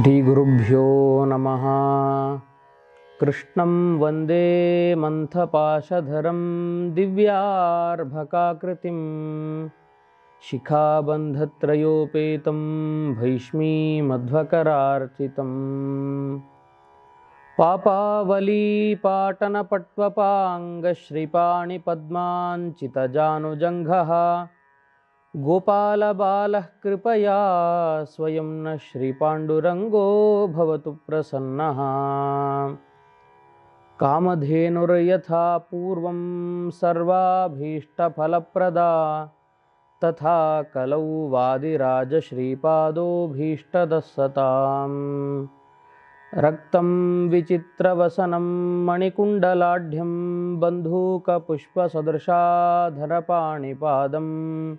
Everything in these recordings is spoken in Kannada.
श्रीगुरुभ्यो नमः। कृष्णं वन्दे मन्थपाशधरं दिव्यार्भकाकृतिं शिखाबन्धत्रयोपेतं भैष्मीमध्वकरार्चितम्। पापावलीपाटनपट्वपाङ्गश्रीपाणिपद्माञ्चितजानुजङ्घः गोपालबालः कृपया स्वयं न श्रीपाण्डुरङ्गो भवतु प्रसन्नः। कामधेनुर्यथा पूर्वं सर्वाभीष्टफलप्रदा तथा कलौ वादिराजश्रीपादोभीष्टदः सताम् रक्तं विचित्रवसनं मणिकुण्डलाढ्यं बन्धूकपुष्पसदृशाधरपाणिपादम्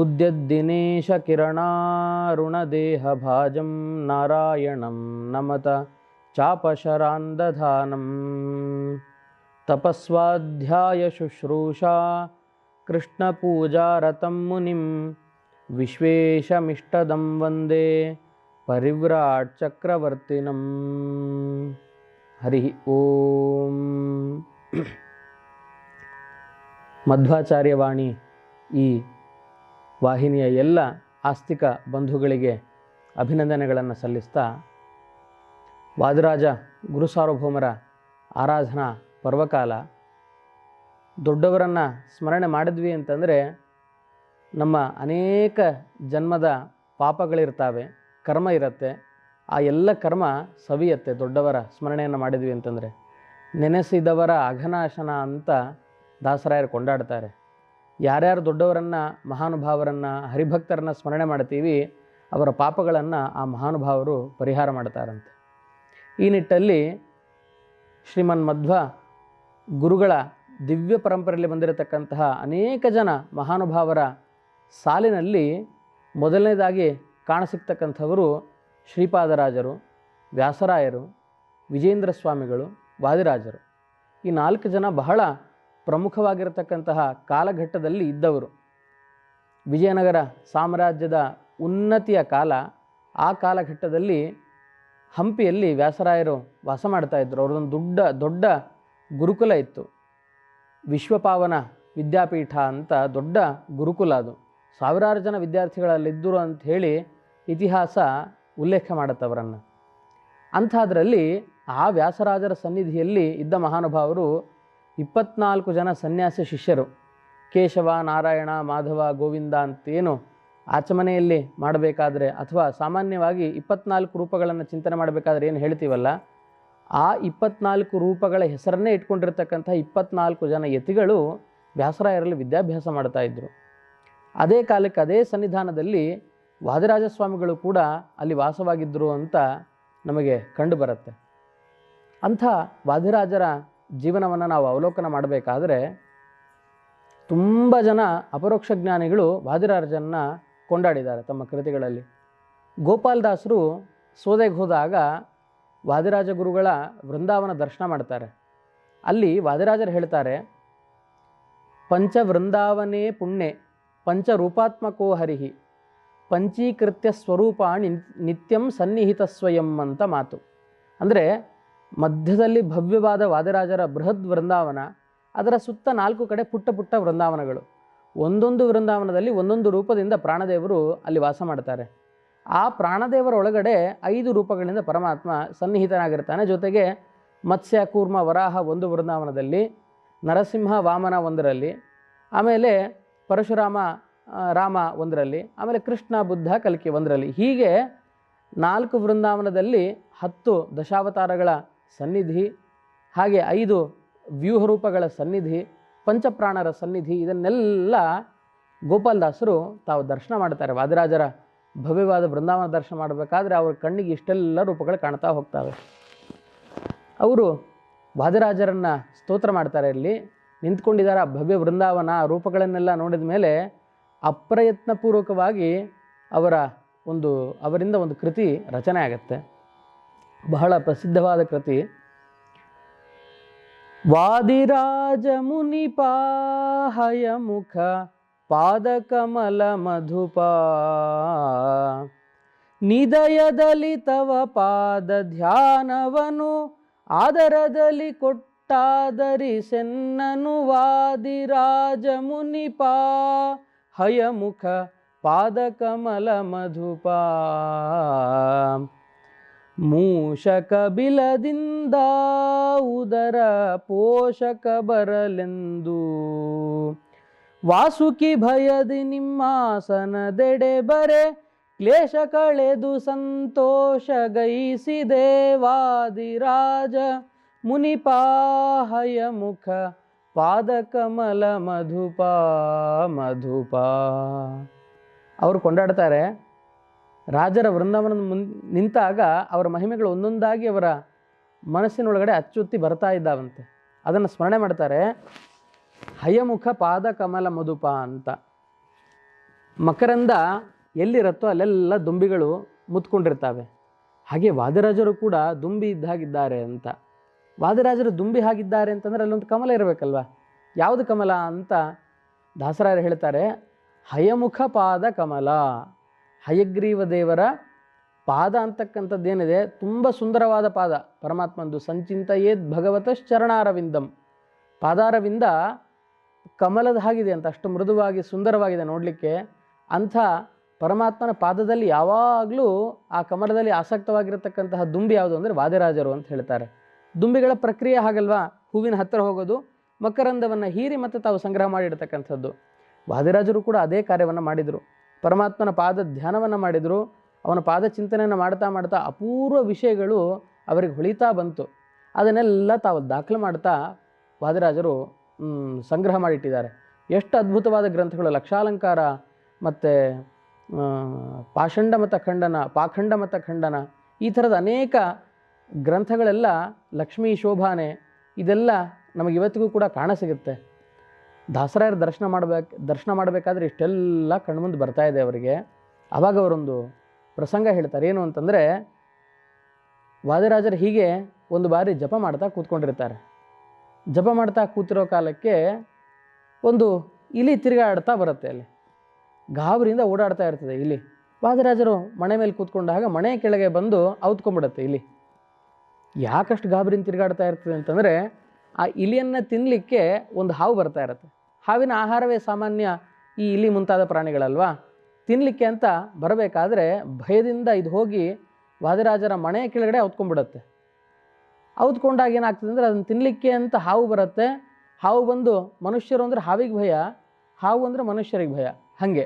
उद्यद्दिनेशकिरणारुणदेहभाजं नारायणं नमत चापशरान्दधानं तपस्वाध्यायशुश्रूषा कृष्णपूजारतं मुनिं विश्वेशमिष्टदं वन्दे परिव्राट्चक्रवर्तिनम् हरिः ॐ మధ్వాచార్యవాణి ఈ ವಾಹಿನಿಯ ಎಲ್ಲ ಆಸ್ತಿಕ ಬಂಧುಗಳಿಗೆ ಅಭಿನಂದನೆಗಳನ್ನು ಸಲ್ಲಿಸ್ತಾ ವಾದರಾಜ ಗುರು ಸಾರ್ವಭೌಮರ ಆರಾಧನಾ ಪರ್ವಕಾಲ. ದೊಡ್ಡವರನ್ನು ಸ್ಮರಣೆ ಮಾಡಿದ್ವಿ ಅಂತಂದರೆ ನಮ್ಮ ಅನೇಕ ಜನ್ಮದ ಪಾಪಗಳಿರ್ತಾವೆ, ಕರ್ಮ ಇರುತ್ತೆ, ಆ ಎಲ್ಲ ಕರ್ಮ ಸವಿಯತ್ತೆ ದೊಡ್ಡವರ ಸ್ಮರಣೆಯನ್ನು ಮಾಡಿದ್ವಿ ಅಂತಂದರೆ. ನೆನೆಸಿದವರ ಅಘನಾಶನ ಅಂತ ದಾಸರಾಯರು ಕೊಂಡಾಡ್ತಾರೆ. ಯಾರ್ಯಾರು ದೊಡ್ಡವರನ್ನು, ಮಹಾನುಭಾವರನ್ನು, ಹರಿಭಕ್ತರನ್ನು ಸ್ಮರಣೆ ಮಾಡ್ತೀವಿ, ಅವರ ಪಾಪಗಳನ್ನು ಆ ಮಹಾನುಭಾವರು ಪರಿಹಾರ ಮಾಡ್ತಾರಂತೆ. ಈ ನಿಟ್ಟಲ್ಲಿ ಶ್ರೀಮನ್ ಮಧ್ವ ಗುರುಗಳ ದಿವ್ಯ ಪರಂಪರೆಯಲ್ಲಿ ಬಂದಿರತಕ್ಕಂತಹ ಅನೇಕ ಜನ ಮಹಾನುಭಾವರ ಸಾಲಿನಲ್ಲಿ ಮೊದಲನೇದಾಗಿ ಕಾಣಸಿಗ್ತಕ್ಕಂಥವರು ಶ್ರೀಪಾದರಾಜರು, ವ್ಯಾಸರಾಯರು ವಿಜೇಂದ್ರ ಸ್ವಾಮಿಗಳು, ವಾದಿರಾಜರು. ಈ ನಾಲ್ಕು ಜನ ಬಹಳ ಪ್ರಮುಖವಾಗಿರತಕ್ಕಂತಹ ಕಾಲಘಟ್ಟದಲ್ಲಿ ಇದ್ದವರು. ವಿಜಯನಗರ ಸಾಮ್ರಾಜ್ಯದ ಉನ್ನತಿಯ ಕಾಲ, ಆ ಕಾಲಘಟ್ಟದಲ್ಲಿ ಹಂಪಿಯಲ್ಲಿ ವ್ಯಾಸರಾಯರು ವಾಸ ಮಾಡ್ತಾ ಇದ್ದರು ಅವ್ರದ್ದೊಂದು ದೊಡ್ಡ ದೊಡ್ಡ ಗುರುಕುಲ ಇತ್ತು. ವಿಶ್ವಪಾವನ ವಿದ್ಯಾಪೀಠ ಅಂತ ದೊಡ್ಡ ಗುರುಕುಲ ಅದು. ಸಾವಿರಾರು ಜನ ವಿದ್ಯಾರ್ಥಿಗಳಲ್ಲಿದ್ದರು ಅಂತ ಹೇಳಿ ಇತಿಹಾಸ ಉಲ್ಲೇಖ ಮಾಡುತ್ತೆ ಅವರನ್ನು ಅಂಥದ್ರಲ್ಲಿ ಆ ವ್ಯಾಸರಾಜರ ಸನ್ನಿಧಿಯಲ್ಲಿ ಇದ್ದ ಮಹಾನುಭಾವರು ಇಪ್ಪತ್ನಾಲ್ಕು ಜನ ಸನ್ಯಾಸಿ ಶಿಷ್ಯರು. ಕೇಶವ, ನಾರಾಯಣ, ಮಾಧವ, ಗೋವಿಂದ ಅಂತೇನು ಆಚಮನೆಯಲ್ಲಿ ಮಾಡಬೇಕಾದ್ರೆ ಅಥವಾ ಸಾಮಾನ್ಯವಾಗಿ ಇಪ್ಪತ್ನಾಲ್ಕು ರೂಪಗಳನ್ನು ಚಿಂತನೆ ಮಾಡಬೇಕಾದ್ರೆ ಏನು ಹೇಳ್ತೀವಲ್ಲ, ಆ ಇಪ್ಪತ್ನಾಲ್ಕು ರೂಪಗಳ ಹೆಸರನ್ನೇ ಇಟ್ಕೊಂಡಿರ್ತಕ್ಕಂಥ ಇಪ್ಪತ್ನಾಲ್ಕು ಜನ ಯತಿಗಳು ವ್ಯಾಸರಾಯರಲ್ಲಿ ವಿದ್ಯಾಭ್ಯಾಸ ಮಾಡ್ತಾ ಇದ್ದರು ಅದೇ ಕಾಲಕ್ಕೆ ಅದೇ ಸನ್ನಿಧಾನದಲ್ಲಿ ವಾದಿರಾಜ ಸ್ವಾಮಿಗಳು ಕೂಡ ಅಲ್ಲಿ ವಾಸವಾಗಿದ್ದರು ಅಂತ ನಮಗೆ ಕಂಡುಬರುತ್ತೆ. ಅಂಥ ವಾದಿರಾಜರ ಜೀವನವನ್ನು ನಾವು ಅವಲೋಕನ ಮಾಡಬೇಕಾದ್ರೆ ತುಂಬ ಜನ ಅಪರೋಕ್ಷ ಜ್ಞಾನಿಗಳು ವಾದಿರಾಜನ್ನ ಕೊಂಡಾಡಿದ್ದಾರೆ ತಮ್ಮ ಕೃತಿಗಳಲ್ಲಿ. ಗೋಪಾಲದಾಸರು ಸೋದೆಗೆ ಹೋದಾಗ ವಾದಿರಾಜ ಗುರುಗಳ ವೃಂದಾವನ ದರ್ಶನ ಮಾಡ್ತಾರೆ. ಅಲ್ಲಿ ವಾದಿರಾಜರು ಹೇಳ್ತಾರೆ, ಪಂಚ ಪುಣ್ಯ ಪುಣ್ಯೆ ಪಂಚರೂಪಾತ್ಮಕೋ ಹರಿಹಿ, ಪಂಚೀಕೃತ್ಯ ಸ್ವರೂಪಾಣಿ ನಿತ್ಯಂ ಸನ್ನಿಹಿತ ಸ್ವಯಂ ಅಂತ ಮಾತು. ಅಂದರೆ ಮಧ್ಯದಲ್ಲಿ ಭವ್ಯವಾದ ವಾದಿರಾಜರ ಬೃಹದ್ ವೃಂದಾವನ, ಅದರ ಸುತ್ತ ನಾಲ್ಕು ಕಡೆ ಪುಟ್ಟ ಪುಟ್ಟ ವೃಂದಾವನಗಳು. ಒಂದೊಂದು ವೃಂದಾವನದಲ್ಲಿ ಒಂದೊಂದು ರೂಪದಿಂದ ಪ್ರಾಣದೇವರು ಅಲ್ಲಿ ವಾಸ ಮಾಡ್ತಾರೆ. ಆ ಪ್ರಾಣದೇವರ ಒಳಗಡೆ ಐದು ರೂಪಗಳಿಂದ ಪರಮಾತ್ಮ ಸನ್ನಿಹಿತನಾಗಿರ್ತಾನೆ. ಜೊತೆಗೆ ಮತ್ಸ್ಯ, ಕೂರ್ಮ, ವರಾಹ ಒಂದು ವೃಂದಾವನದಲ್ಲಿ, ನರಸಿಂಹ, ವಾಮನ ಒಂದರಲ್ಲಿ, ಆಮೇಲೆ ಪರಶುರಾಮ ರಾಮ ಒಂದರಲ್ಲಿ, ಆಮೇಲೆ ಕೃಷ್ಣ, ಬುದ್ಧ, ಕಲ್ಕಿ ಒಂದರಲ್ಲಿ. ಹೀಗೆ ನಾಲ್ಕು ವೃಂದಾವನದಲ್ಲಿ ಹತ್ತು ದಶಾವತಾರಗಳ ಸನ್ನಿಧಿ, ಹಾಗೆ ಐದು ವ್ಯೂಹರೂಪಗಳ ಸನ್ನಿಧಿ, ಪಂಚಪ್ರಾಣರ ಸನ್ನಿಧಿ, ಇದನ್ನೆಲ್ಲ ಗೋಪಾಲದಾಸರು ತಾವು ದರ್ಶನ ಮಾಡ್ತಾರೆ. ವಾದರಾಜರ ಭವ್ಯವಾದ ಬೃಂದಾವನ ದರ್ಶನ ಮಾಡಬೇಕಾದ್ರೆ ಅವ್ರ ಕಣ್ಣಿಗೆ ಇಷ್ಟೆಲ್ಲ ರೂಪಗಳು ಕಾಣ್ತಾ ಹೋಗ್ತವೆ. ಅವರು ವಾದರಾಜರನ್ನು ಸ್ತೋತ್ರ ಮಾಡ್ತಾರೆ ಇಲ್ಲಿ. ನಿಂತ್ಕೊಂಡಿದ್ದಾರೆ ಭವ್ಯ ಬೃಂದಾವನ ರೂಪಗಳನ್ನೆಲ್ಲ ನೋಡಿದ ಮೇಲೆ ಅಪ್ರಯತ್ನಪೂರ್ವಕವಾಗಿ ಅವರ ಒಂದು, ಅವರಿಂದ ಒಂದು ಕೃತಿ ರಚನೆ ಆಗುತ್ತೆ. ಬಹಳ ಪ್ರಸಿದ್ಧವಾದ ಕೃತಿ. ವಾದಿರಾಜ ಮುನಿಪಾಹಯ ಮುಖ ಪಾದಕಮಲ ಮಧುಪ ನಿದಯದಲ್ಲಿ ತವ ಪಾದ ಧ್ಯಾನವನು, ಆದರದಲ್ಲಿ ಕೊಟ್ಟಾದರಿ ಸೆನ್ನನು ವಾದಿರಾಜ ಮುನಿಪಾ ಹಯಮುಖ ಪಾದಕಮಲ ಮಧುಪ ಮೂಷಕ ಬಿಲದಿಂದ ಉದರ ಪೋಷಕ ಬರಲೆಂದು. ವಾಸುಕಿ ಭಯದಿ ನಿಮ್ಮಾಸನದೆಡೆ ಬರೆ, ಕ್ಲೇಶ ಕಳೆದು ಸಂತೋಷ ಗೈಸಿದೆ ವಾದಿರಾಜ ಮುನಿಪಾಹಯ ಮುಖ ಪಾದಕಮಲ ಮಧುಪ ಮಧುಪ. ಅವರು ಕೊಂಡಾಡ್ತಾರೆ. ರಾಜರ ವೃಂದಾವನದ ಮುನ್ ನಿಂತಾಗ ಅವರ ಮಹಿಮೆಗಳು ಒಂದೊಂದಾಗಿ ಅವರ ಮನಸ್ಸಿನೊಳಗಡೆ ಅಚ್ಚುತ್ತಿ ಬರ್ತಾ ಇದ್ದಾವಂತೆ. ಅದನ್ನು ಸ್ಮರಣೆ ಮಾಡ್ತಾರೆ. ಹಯಮುಖ ಪಾದ ಕಮಲ ಮಧುಪ ಅಂತ. ಮಕರಂದ ಎಲ್ಲಿರತ್ತೋ ಅಲ್ಲೆಲ್ಲ ದುಂಬಿಗಳು ಮುತ್ಕೊಂಡಿರ್ತಾವೆ. ಹಾಗೆ ವಾದರಾಜರು ಕೂಡ ದುಂಬಿ ಇದ್ದಾಗಿದ್ದಾರೆ ಅಂತ. ವಾದರಾಜರು ದುಂಬಿ ಹಾಗಿದ್ದಾರೆ ಅಂತಂದರೆ ಅಲ್ಲೊಂದು ಕಮಲ ಇರಬೇಕಲ್ವ? ಯಾವುದು ಕಮಲ ಅಂತ ದಾಸರಾಯರು ಹೇಳ್ತಾರೆ. ಹಯಮುಖ ಪಾದ ಕಮಲ. ಹಯಗ್ರೀವ ದೇವರ ಪಾದ ಅಂತಕ್ಕಂಥದ್ದೇನಿದೆ, ತುಂಬ ಸುಂದರವಾದ ಪಾದ. ಪರಮಾತ್ಮಂದು ಸಂಚಿಂತಯೇದ್ ಭಗವತಶ್ಚರಣಾರವಿಂದಂ. ಪಾದಾರವಿಂದ ಕಮಲದ ಹಾಗಿದೆ ಅಂತ, ಅಷ್ಟು ಮೃದುವಾಗಿ ಸುಂದರವಾಗಿದೆ ನೋಡಲಿಕ್ಕೆ. ಅಂಥ ಪರಮಾತ್ಮನ ಪಾದದಲ್ಲಿ ಯಾವಾಗಲೂ ಆ ಕಮಲದಲ್ಲಿ ಆಸಕ್ತವಾಗಿರತಕ್ಕಂತಹ ದುಂಬಿ ಯಾವುದು ಅಂದರೆ ವಾದಿರಾಜರು ಅಂತ ಹೇಳ್ತಾರೆ. ದುಂಬಿಗಳ ಪ್ರಕ್ರಿಯೆ ಹಾಗಲ್ವಾ? ಹೂವಿನ ಹತ್ತಿರ ಹೋಗೋದು, ಮಕರಂದವನ್ನು ಹೀರಿ ಮತ್ತು ತಾವು ಸಂಗ್ರಹ ಮಾಡಿರ್ತಕ್ಕಂಥದ್ದು. ವಾದಿರಾಜರು ಕೂಡ ಅದೇ ಕಾರ್ಯವನ್ನು ಮಾಡಿದರು. ಪರಮಾತ್ಮನ ಪಾದ ಧ್ಯಾನವನ್ನು ಮಾಡಿದರು, ಅವನ ಪಾದ ಚಿಂತನೆಯನ್ನು ಮಾಡ್ತಾ ಮಾಡ್ತಾ ಅಪೂರ್ವ ವಿಷಯಗಳು ಅವರಿಗೆ ಹೊಳಿತಾ ಬಂತು. ಅದನ್ನೆಲ್ಲ ತಾವು ದಾಖಲೆ ಮಾಡ್ತಾ ವಾದಿರಾಜರು ಸಂಗ್ರಹ ಮಾಡಿಟ್ಟಿದ್ದಾರೆ. ಎಷ್ಟು ಅದ್ಭುತವಾದ ಗ್ರಂಥಗಳು, ಲಕ್ಷಾಲಂಕಾರ ಮತ್ತು ಪಾಷಂಡ ಮತ ಖಂಡನ, ಪಾಖಂಡ ಮತ ಖಂಡನ, ಈ ಥರದ ಅನೇಕ ಗ್ರಂಥಗಳೆಲ್ಲ ಲಕ್ಷ್ಮೀ ಶೋಭಾನೆ, ಇದೆಲ್ಲ ನಮಗೆ ಇವತ್ತಿಗೂ ಕೂಡ ಕಾಣಸಿಗುತ್ತೆ ದಾಸರಾಯರ ದರ್ಶನ ಮಾಡಬೇಕು, ದರ್ಶನ ಮಾಡಬೇಕಾದ್ರೆ ಇಷ್ಟೆಲ್ಲ ಕಣ್ಮುಂದೆ ಬರ್ತಾ ಇದೆ ಅವರಿಗೆ. ಆವಾಗ ಅವರೊಂದು ಪ್ರಸಂಗ ಹೇಳ್ತಾರೆ, ಏನು ಅಂತಂದರೆ, ವಾದಿರಾಜರು ಹೀಗೆ ಒಂದು ಬಾರಿ ಜಪ ಮಾಡ್ತಾ ಕೂತ್ಕೊಂಡಿರ್ತಾರೆ. ಜಪ ಮಾಡ್ತಾ ಕೂತಿರೋ ಕಾಲಕ್ಕೆ ಒಂದು ಇಲಿ ತಿರುಗಾಡ್ತಾ ಬರುತ್ತೆ ಅಲ್ಲಿ. ಗಾಬರಿಯಿಂದ ಓಡಾಡ್ತಾ ಇರ್ತದೆ ಇಲಿ. ವಾದಿರಾಜರು ಮನೆ ಮೇಲೆ ಕೂತ್ಕೊಂಡಾಗ ಮನೆ ಕೆಳಗೆ ಬಂದು ಔತ್ಕೊಂಡ್ಬಿಡುತ್ತೆ ಇಲಿ. ಯಾಕಷ್ಟು ಗಾಬರಿಯಿಂದ ತಿರುಗಾಡ್ತಾ ಇರ್ತದೆ ಅಂತಂದರೆ, ಆ ಇಲಿಯನ್ನು ತಿನ್ನಲಿಕ್ಕೆ ಒಂದು ಹಾವು ಬರ್ತಾ ಇರುತ್ತೆ. ಹಾವಿನ ಆಹಾರವೇ ಸಾಮಾನ್ಯ ಈ ಇಲಿ ಮುಂತಾದ ಪ್ರಾಣಿಗಳಲ್ವಾ? ತಿನ್ನಲಿಕ್ಕೆ ಅಂತ ಬರಬೇಕಾದ್ರೆ ಭಯದಿಂದ ಇದು ಹೋಗಿ ವಾದಿರಾಜರ ಮನೆ ಕೆಳಗಡೆ ಔತ್ಕೊಂಡ್ಬಿಡುತ್ತೆ. ಅವತ್ಕೊಂಡಾಗ ಏನಾಗ್ತದೆ ಅಂದರೆ ಅದನ್ನು ತಿನ್ನಲಿಕ್ಕೆ ಅಂತ ಹಾವು ಬರುತ್ತೆ. ಹಾವು ಬಂದು ಮನುಷ್ಯರು ಅಂದರೆ ಹಾವಿಗೆ ಭಯ, ಹಾವು ಅಂದರೆ ಮನುಷ್ಯರಿಗೆ ಭಯ. ಹಾಗೆ.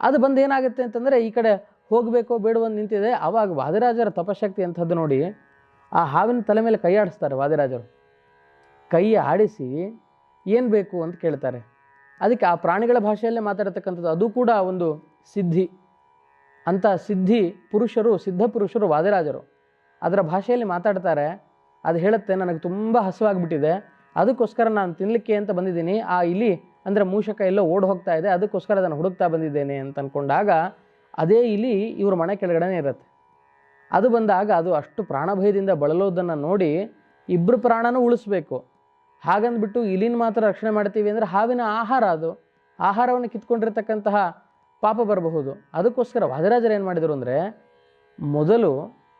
ಅದು ಬಂದು ಏನಾಗುತ್ತೆ ಅಂತಂದರೆ ಈ ಕಡೆ ಹೋಗಬೇಕೋ ಬೇಡವೋ ನಿಂತಿದೆ. ಆವಾಗ ವಾದಿರಾಜರ ತಪಶಕ್ತಿ ಅಂಥದ್ದು ನೋಡಿ, ಆ ಹಾವಿನ ತಲೆ ಮೇಲೆ ಕೈ ಆಡಿಸ್ತಾರೆ ವಾದಿರಾಜರು. ಕೈ ಆಡಿಸಿ ಏನು ಬೇಕು ಅಂತ ಕೇಳ್ತಾರೆ. ಅದಕ್ಕೆ ಆ ಪ್ರಾಣಿಗಳ ಭಾಷೆಯಲ್ಲೇ ಮಾತಾಡತಕ್ಕಂಥದ್ದು ಅದು ಕೂಡ ಒಂದು ಸಿದ್ಧಿ. ಅಂಥ ಸಿದ್ಧಿ ಪುರುಷರು, ಸಿದ್ಧ ಪುರುಷರು, ವಾದಿರಾಜರು ಅದರ ಭಾಷೆಯಲ್ಲಿ ಮಾತಾಡ್ತಾರೆ. ಅದು ಹೇಳುತ್ತೆ, ನನಗೆ ತುಂಬ ಹಸುವಾಗ್ಬಿಟ್ಟಿದೆ. ಅದಕ್ಕೋಸ್ಕರ ನಾನು ತಿನ್ನಲಿಕ್ಕೆ ಅಂತ ಬಂದಿದ್ದೀನಿ. ಆ ಇಲಿ ಅಂದರೆ ಮೂಷಕ ಎಲ್ಲೋ ಓಡ್ ಹೋಗ್ತಾ ಇದೆ, ಅದಕ್ಕೋಸ್ಕರ ಅದನ್ನು ಹುಡುಕ್ತಾ ಬಂದಿದ್ದೇನೆ ಅಂತ ಅಂದ್ಕೊಂಡಾಗ ಅದೇ ಇಲಿ ಇವ್ರ ಮನೆ ಕೆಳಗಡೆನೇ ಇರುತ್ತೆ. ಅದು ಬಂದಾಗ ಅದು ಅಷ್ಟು ಪ್ರಾಣಭಯದಿಂದ ಬಳಲೋದನ್ನು ನೋಡಿ ಇಬ್ಬರು ಪ್ರಾಣನೂ ಉಳಿಸ್ಬೇಕು. ಹಾಗಂದ್ಬಿಟ್ಟು ಇಲಿನ ಮಾತ್ರ ರಕ್ಷಣೆ ಮಾಡ್ತೀವಿ ಅಂದರೆ ಹಾವಿನ ಆಹಾರ ಅದು. ಆಹಾರವನ್ನು ಕಿತ್ಕೊಂಡಿರ್ತಕ್ಕಂತಹ ಪಾಪ ಬರಬಹುದು. ಅದಕ್ಕೋಸ್ಕರ ವಾದರಾಜರು ಏನು ಮಾಡಿದರು ಅಂದರೆ, ಮೊದಲು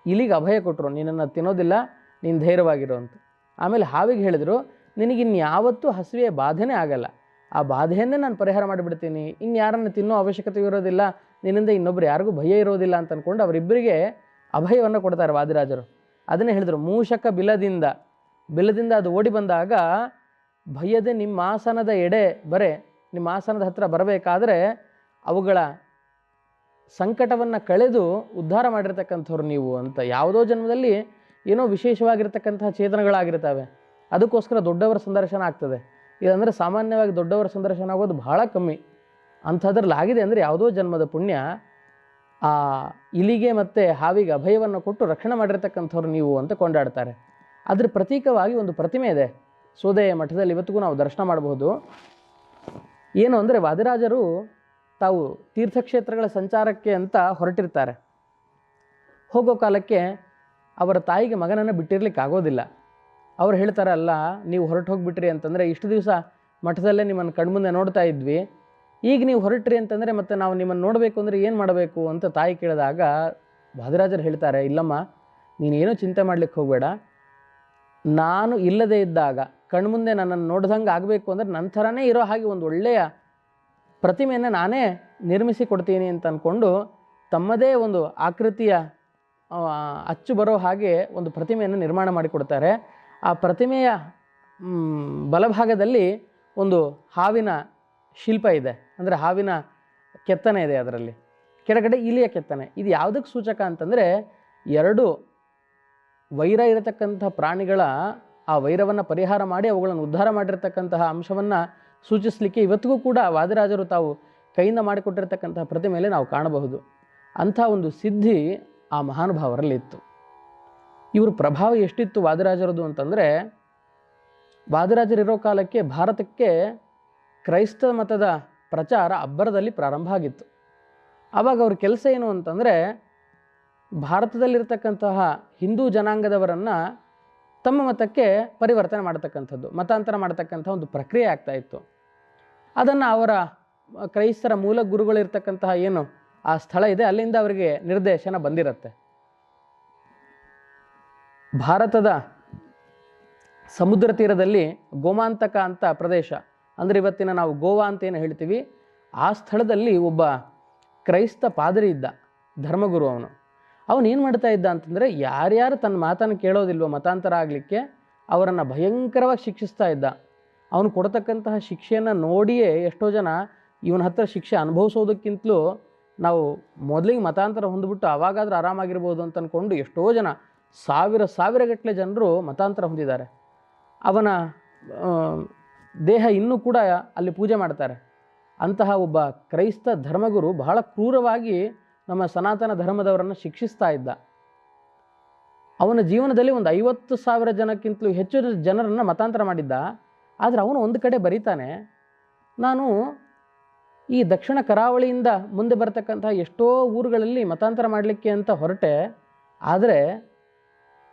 ಇಲಿಗೆ ಅಭಯ ಕೊಟ್ಟರು ನಿನ್ನನ್ನು ತಿನ್ನೋದಿಲ್ಲ, ನೀನು ಧೈರ್ಯವಾಗಿರು ಅಂತ. ಆಮೇಲೆ ಹಾವಿಗೆ ಹೇಳಿದರು, ನಿನಗಿನ್ಯಾವತ್ತೂ ಹಸಿವೆಯ ಬಾಧೆನೇ ಆಗಲ್ಲ. ಆ ಬಾಧೆಯನ್ನೇ ನಾನು ಪರಿಹಾರ ಮಾಡಿಬಿಡ್ತೀನಿ. ಇನ್ಯಾರನ್ನು ತಿನ್ನೋ ಅವಶ್ಯಕತೆ ಇರೋದಿಲ್ಲ, ನಿನ್ನಿಂದ ಇನ್ನೊಬ್ರು ಯಾರಿಗೂ ಭಯ ಇರೋದಿಲ್ಲ ಅಂತ ಅಂದ್ಕೊಂಡು ಅವರಿಬ್ಬರಿಗೆ ಅಭಯವನ್ನು ಕೊಡ್ತಾರೆ ವಾದಿರಾಜರು. ಅದನ್ನೇ ಹೇಳಿದರು, ಮೂಷಕ ಬಿಲದಿಂದ. ಬಿಲದಿಂದ ಅದು ಓಡಿ ಬಂದಾಗ ಭಯದೆ ನಿಮ್ಮ ಆಸನದ ಎಡೆ ಬರೆ, ನಿಮ್ಮ ಆಸನದ ಹತ್ರ ಬರಬೇಕಾದ್ರೆ ಅವುಗಳ ಸಂಕಟವನ್ನು ಕಳೆದು ಉದ್ಧಾರ ಮಾಡಿರ್ತಕ್ಕಂಥವ್ರು ನೀವು ಅಂತ. ಯಾವುದೋ ಜನ್ಮದಲ್ಲಿ ಏನೋ ವಿಶೇಷವಾಗಿರ್ತಕ್ಕಂತಹ ಚೇತನಗಳಾಗಿರ್ತವೆ. ಅದಕ್ಕೋಸ್ಕರ ದೊಡ್ಡವರ ಸಂದರ್ಶನ ಆಗ್ತದೆ. ಇದಂದರೆ ಸಾಮಾನ್ಯವಾಗಿ ದೊಡ್ಡವರ ಸಂದರ್ಶನ ಆಗೋದು ಬಹಳ ಕಮ್ಮಿ. ಅಂಥದ್ರಲ್ಲಿ ಆಗಿದೆ ಅಂದರೆ ಯಾವುದೋ ಜನ್ಮದ ಪುಣ್ಯ. ಆ ಇಲಿಗೆ ಮತ್ತು ಹಾವಿಗೆ ಅಭಯವನ್ನು ಕೊಟ್ಟು ರಕ್ಷಣೆ ಮಾಡಿರ್ತಕ್ಕಂಥವ್ರು ನೀವು ಅಂತ ಕೊಂಡಾಡ್ತಾರೆ. ಅದ್ರ ಪ್ರತೀಕವಾಗಿ ಒಂದು ಪ್ರತಿಮೆ ಇದೆ. ಸೋದೆಯ ಮಠದಲ್ಲಿ ಇವತ್ತಿಗೂ ನಾವು ದರ್ಶನ ಮಾಡಬಹುದು. ಏನು ಅಂದರೆ ವಾದಿರಾಜರು ತಾವು ತೀರ್ಥಕ್ಷೇತ್ರಗಳ ಸಂಚಾರಕ್ಕೆ ಅಂತ ಹೊರಟಿರ್ತಾರೆ. ಹೋಗೋ ಕಾಲಕ್ಕೆ ಅವರ ತಾಯಿಗೆ ಮಗನನ್ನು ಬಿಟ್ಟಿರ್ಲಿಕ್ಕೆ ಆಗೋದಿಲ್ಲ. ಅವ್ರು ಹೇಳ್ತಾರೆ, ಅಲ್ಲ, ನೀವು ಹೊರಟು ಹೋಗಿಬಿಟ್ರಿ ಅಂತಂದರೆ ಇಷ್ಟು ದಿವಸ ಮಠದಲ್ಲೇ ನಿಮ್ಮನ್ನು ಕಣ್ಮುಂದೆ ನೋಡ್ತಾ ಇದ್ವಿ. ಈಗ ನೀವು ಹೊರಟ್ರಿ ಅಂತಂದರೆ ಮತ್ತೆ ನಾವು ನಿಮ್ಮನ್ನು ನೋಡಬೇಕು ಅಂದರೆ ಏನು ಮಾಡಬೇಕು? ಅಂತ ತಾಯಿ ಕೇಳಿದಾಗ ವಾದಿರಾಜರು ಹೇಳ್ತಾರೆ, ಇಲ್ಲಮ್ಮ, ನೀನೇನು ಚಿಂತೆ ಮಾಡ್ಲಿಕ್ಕೆ ಹೋಗಬೇಡ. ನಾನು ಇಲ್ಲದೇ ಇದ್ದಾಗ ಕಣ್ಮುಂದೆ ನನ್ನನ್ನು ನೋಡ್ದಂಗೆ ಆಗಬೇಕು ಅಂದರೆ ನನ್ನ ಥರನೇ ಇರೋ ಹಾಗೆ ಒಂದು ಒಳ್ಳೆಯ ಪ್ರತಿಮೆಯನ್ನು ನಾನೇ ನಿರ್ಮಿಸಿ ಕೊಡ್ತೀನಿ ಅಂತ ಅಂದ್ಕೊಂಡು ತಮ್ಮದೇ ಒಂದು ಆಕೃತಿಯ ಅಚ್ಚು ಬರೋ ಹಾಗೆ ಒಂದು ಪ್ರತಿಮೆಯನ್ನು ನಿರ್ಮಾಣ ಮಾಡಿಕೊಡ್ತಾರೆ. ಆ ಪ್ರತಿಮೆಯ ಬಲಭಾಗದಲ್ಲಿ ಒಂದು ಹಾವಿನ ಶಿಲ್ಪ ಇದೆ. ಅಂದರೆ ಹಾವಿನ ಕೆತ್ತನೆ ಇದೆ ಅದರಲ್ಲಿ. ಕೆಳಗಡೆ ಇಲಿಯ ಕೆತ್ತನೆ. ಇದು ಯಾವುದಕ್ಕೆ ಸೂಚಕ ಅಂತಂದರೆ ಎರಡು ವೈರ ಇರತಕ್ಕಂಥ ಪ್ರಾಣಿಗಳ ಆ ವೈರವನ್ನು ಪರಿಹಾರ ಮಾಡಿ ಅವುಗಳನ್ನು ಉದ್ಧಾರ ಮಾಡಿರ್ತಕ್ಕಂತಹ ಅಂಶವನ್ನು ಸೂಚಿಸಲಿಕ್ಕೆ ಇವತ್ತಿಗೂ ಕೂಡ ವಾದಿರಾಜರು ತಾವು ಕೈಯಿಂದ ಮಾಡಿಕೊಟ್ಟಿರ್ತಕ್ಕಂತಹ ಪ್ರತಿಮೆಯಲ್ಲಿ ನಾವು ಕಾಣಬಹುದು. ಅಂಥ ಒಂದು ಸಿದ್ಧಿ ಆ ಮಹಾನುಭಾವರಲ್ಲಿ ಇತ್ತು ಇವ್ರ ಪ್ರಭಾವ ಎಷ್ಟಿತ್ತು ವಾದಿರಾಜರದು ಅಂತಂದರೆ, ವಾದಿರಾಜರಿರೋ ಕಾಲಕ್ಕೆ ಭಾರತಕ್ಕೆ ಕ್ರೈಸ್ತ ಮತದ ಪ್ರಚಾರ ಅಬ್ಬರದಲ್ಲಿ ಪ್ರಾರಂಭ ಆಗಿತ್ತು. ಆವಾಗ ಅವ್ರ ಕೆಲಸ ಏನು ಅಂತಂದರೆ ಭಾರತದಲ್ಲಿರ್ತಕ್ಕಂತಹ ಹಿಂದೂ ಜನಾಂಗದವರನ್ನು ತಮ್ಮ ಮತಕ್ಕೆ ಪರಿವರ್ತನೆ ಮಾಡತಕ್ಕಂಥದ್ದು, ಮತಾಂತರ ಮಾಡತಕ್ಕಂಥ ಒಂದು ಪ್ರಕ್ರಿಯೆ ಆಗ್ತಾ ಇತ್ತು. ಅದನ್ನು ಅವರ ಕ್ರೈಸ್ತರ ಮೂಲ ಗುರುಗಳಿರ್ತಕ್ಕಂತಹ ಏನು, ಆ ಸ್ಥಳ ಇದೆ, ಅಲ್ಲಿಂದ ಅವರಿಗೆ ನಿರ್ದೇಶನ ಬಂದಿರುತ್ತೆ. ಭಾರತದ ಸಮುದ್ರ ತೀರದಲ್ಲಿ ಗೋಮಾಂತಕ ಅಂತ ಪ್ರದೇಶ, ಅಂದರೆ ಇವತ್ತಿನ ನಾವು ಗೋವಾ ಅಂತ ಏನು ಹೇಳ್ತೀವಿ, ಆ ಸ್ಥಳದಲ್ಲಿ ಒಬ್ಬ ಕ್ರೈಸ್ತ ಪಾದರಿ ಇದ್ದ, ಧರ್ಮಗುರು ಅವನು. ಅವನು ಏನು ಮಾಡ್ತಾ ಇದ್ದ ಅಂತಂದರೆ ಯಾರ್ಯಾರು ತನ್ನ ಮಾತನ್ನು ಕೇಳೋದಿಲ್ವೋ ಮತಾಂತರ ಆಗಲಿಕ್ಕೆ ಅವರನ್ನು ಭಯಂಕರವಾಗಿ ಶಿಕ್ಷಿಸ್ತಾ ಇದ್ದ. ಅವನು ಕೊಡ್ತಕ್ಕಂತಹ ಶಿಕ್ಷೆಯನ್ನು ನೋಡಿಯೇ ಎಷ್ಟೋ ಜನ ಇವನ ಹತ್ರ ಶಿಕ್ಷೆ ಅನುಭವಿಸೋದಕ್ಕಿಂತಲೂ ನಾವು ಮೊದಲಿಗೆ ಮತಾಂತರ ಹೊಂದ್ಬಿಟ್ಟು ಆವಾಗಾದರೂ ಆರಾಮಾಗಿರ್ಬೋದು ಅಂತ ಅಂದ್ಕೊಂಡು ಎಷ್ಟೋ ಜನ, ಸಾವಿರ ಸಾವಿರಗಟ್ಟಲೆ ಜನರು ಮತಾಂತರ ಹೊಂದಿದ್ದಾರೆ. ಅವನ ದೇಹ ಇನ್ನೂ ಕೂಡ ಅಲ್ಲಿ ಪೂಜೆ ಮಾಡ್ತಾರೆ. ಅಂತಹ ಒಬ್ಬ ಕ್ರೈಸ್ತ ಧರ್ಮಗುರು ಬಹಳ ಕ್ರೂರವಾಗಿ ನಮ್ಮ ಸನಾತನ ಧರ್ಮದವರನ್ನು ಶಿಕ್ಷಿಸ್ತಾ ಇದ್ದ. ಅವನ ಜೀವನದಲ್ಲಿ ಒಂದು ಐವತ್ತು ಸಾವಿರ ಜನಕ್ಕಿಂತಲೂ ಹೆಚ್ಚು ಜನರನ್ನು ಮತಾಂತರ ಮಾಡಿದ್ದ. ಆದರೆ ಅವನು ಒಂದು ಕಡೆ ಬರೀತಾನೆ, ನಾನು ಈ ದಕ್ಷಿಣ ಕರಾವಳಿಯಿಂದ ಮುಂದೆ ಬರತಕ್ಕಂತಹ ಎಷ್ಟೋ ಊರುಗಳಲ್ಲಿ ಮತಾಂತರ ಮಾಡಲಿಕ್ಕೆ ಅಂತ ಹೊರಟೆ. ಆದರೆ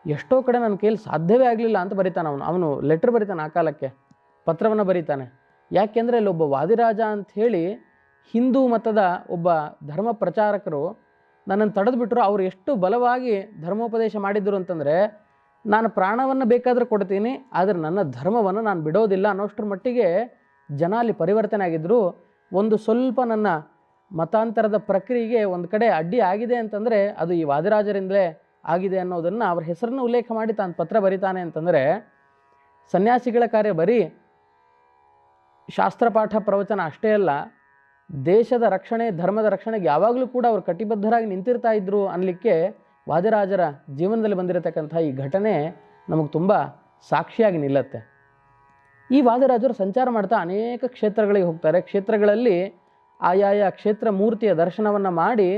ಎಷ್ಟೋ ಕಡೆ ನನ್ನ ಕೈಯಲ್ಲಿ ಸಾಧ್ಯವೇ ಆಗಲಿಲ್ಲ ಅಂತ ಬರೀತಾನೆ ಅವನು. ಅವನು ಲೆಟ್ರ್ ಬರೀತಾನೆ ಆ ಕಾಲಕ್ಕೆ, ಪತ್ರವನ್ನು ಬರೀತಾನೆ. ಯಾಕೆಂದರೆ ಒಬ್ಬ ವಾದಿರಾಜ ಅಂತ ಹೇಳಿ ಹಿಂದೂ ಮತದ ಒಬ್ಬ ಧರ್ಮ ಪ್ರಚಾರಕರು ನನ್ನನ್ನು ತಡೆದುಬಿಟ್ರು ಅವ್ರು ಎಷ್ಟು ಬಲವಾಗಿ ಧರ್ಮೋಪದೇಶ ಮಾಡಿದ್ರು ಅಂತಂದರೆ, ನಾನು ಪ್ರಾಣವನ್ನು ಬೇಕಾದರೂ ಕೊಡ್ತೀನಿ, ಆದರೆ ನನ್ನ ಧರ್ಮವನ್ನು ನಾನು ಬಿಡೋದಿಲ್ಲ ಅನ್ನೋಷ್ಟರ ಮಟ್ಟಿಗೆ ಜನ ಅಲ್ಲಿ ಪರಿವರ್ತನೆ ಆಗಿದ್ದರು ಒಂದು ಸ್ವಲ್ಪ ನನ್ನ ಮತಾಂತರದ ಪ್ರಕ್ರಿಯೆಗೆ ಒಂದು ಕಡೆ ಅಡ್ಡಿ ಆಗಿದೆ ಅಂತಂದರೆ, ಅದು ಈ ವಾದಿರಾಜರಿಂದಲೇ ಆಗಿದೆ ಅನ್ನೋದನ್ನು ಅವ್ರ ಹೆಸರನ್ನು ಉಲ್ಲೇಖ ಮಾಡಿ ತಾನು ಪತ್ರ ಬರೀತಾನೆ ಅಂತಂದರೆ, ಸನ್ಯಾಸಿಗಳ ಕಾರ್ಯ ಬರೀ ಶಾಸ್ತ್ರಪಾಠ ಪ್ರವಚನ ಅಷ್ಟೇ ಅಲ್ಲ ದೇಶದ ರಕ್ಷಣೆ, ಧರ್ಮದ ರಕ್ಷಣೆಗೆ ಯಾವಾಗಲೂ ಕೂಡ ಅವರು ಕಟಿಬದ್ಧರಾಗಿ ನಿಂತಿರ್ತಾ ಇದ್ದರು ಅನ್ನಲಿಕ್ಕೆ ವಾದಿರಾಜರ ಜೀವನದಲ್ಲಿ ಬಂದಿರತಕ್ಕಂಥ ಈ ಘಟನೆ ನಮಗೆ ತುಂಬ ಸಾಕ್ಷಿಯಾಗಿ ನಿಲ್ಲತ್ತೆ. ಈ ವಾದಿರಾಜರು ಸಂಚಾರ ಮಾಡ್ತಾ ಅನೇಕ ಕ್ಷೇತ್ರಗಳಿಗೆ ಹೋಗ್ತಾರೆ. ಕ್ಷೇತ್ರಗಳಲ್ಲಿ ಆಯಾಯ ಕ್ಷೇತ್ರ ಮೂರ್ತಿಯ ದರ್ಶನವನ್ನು ಮಾಡಿ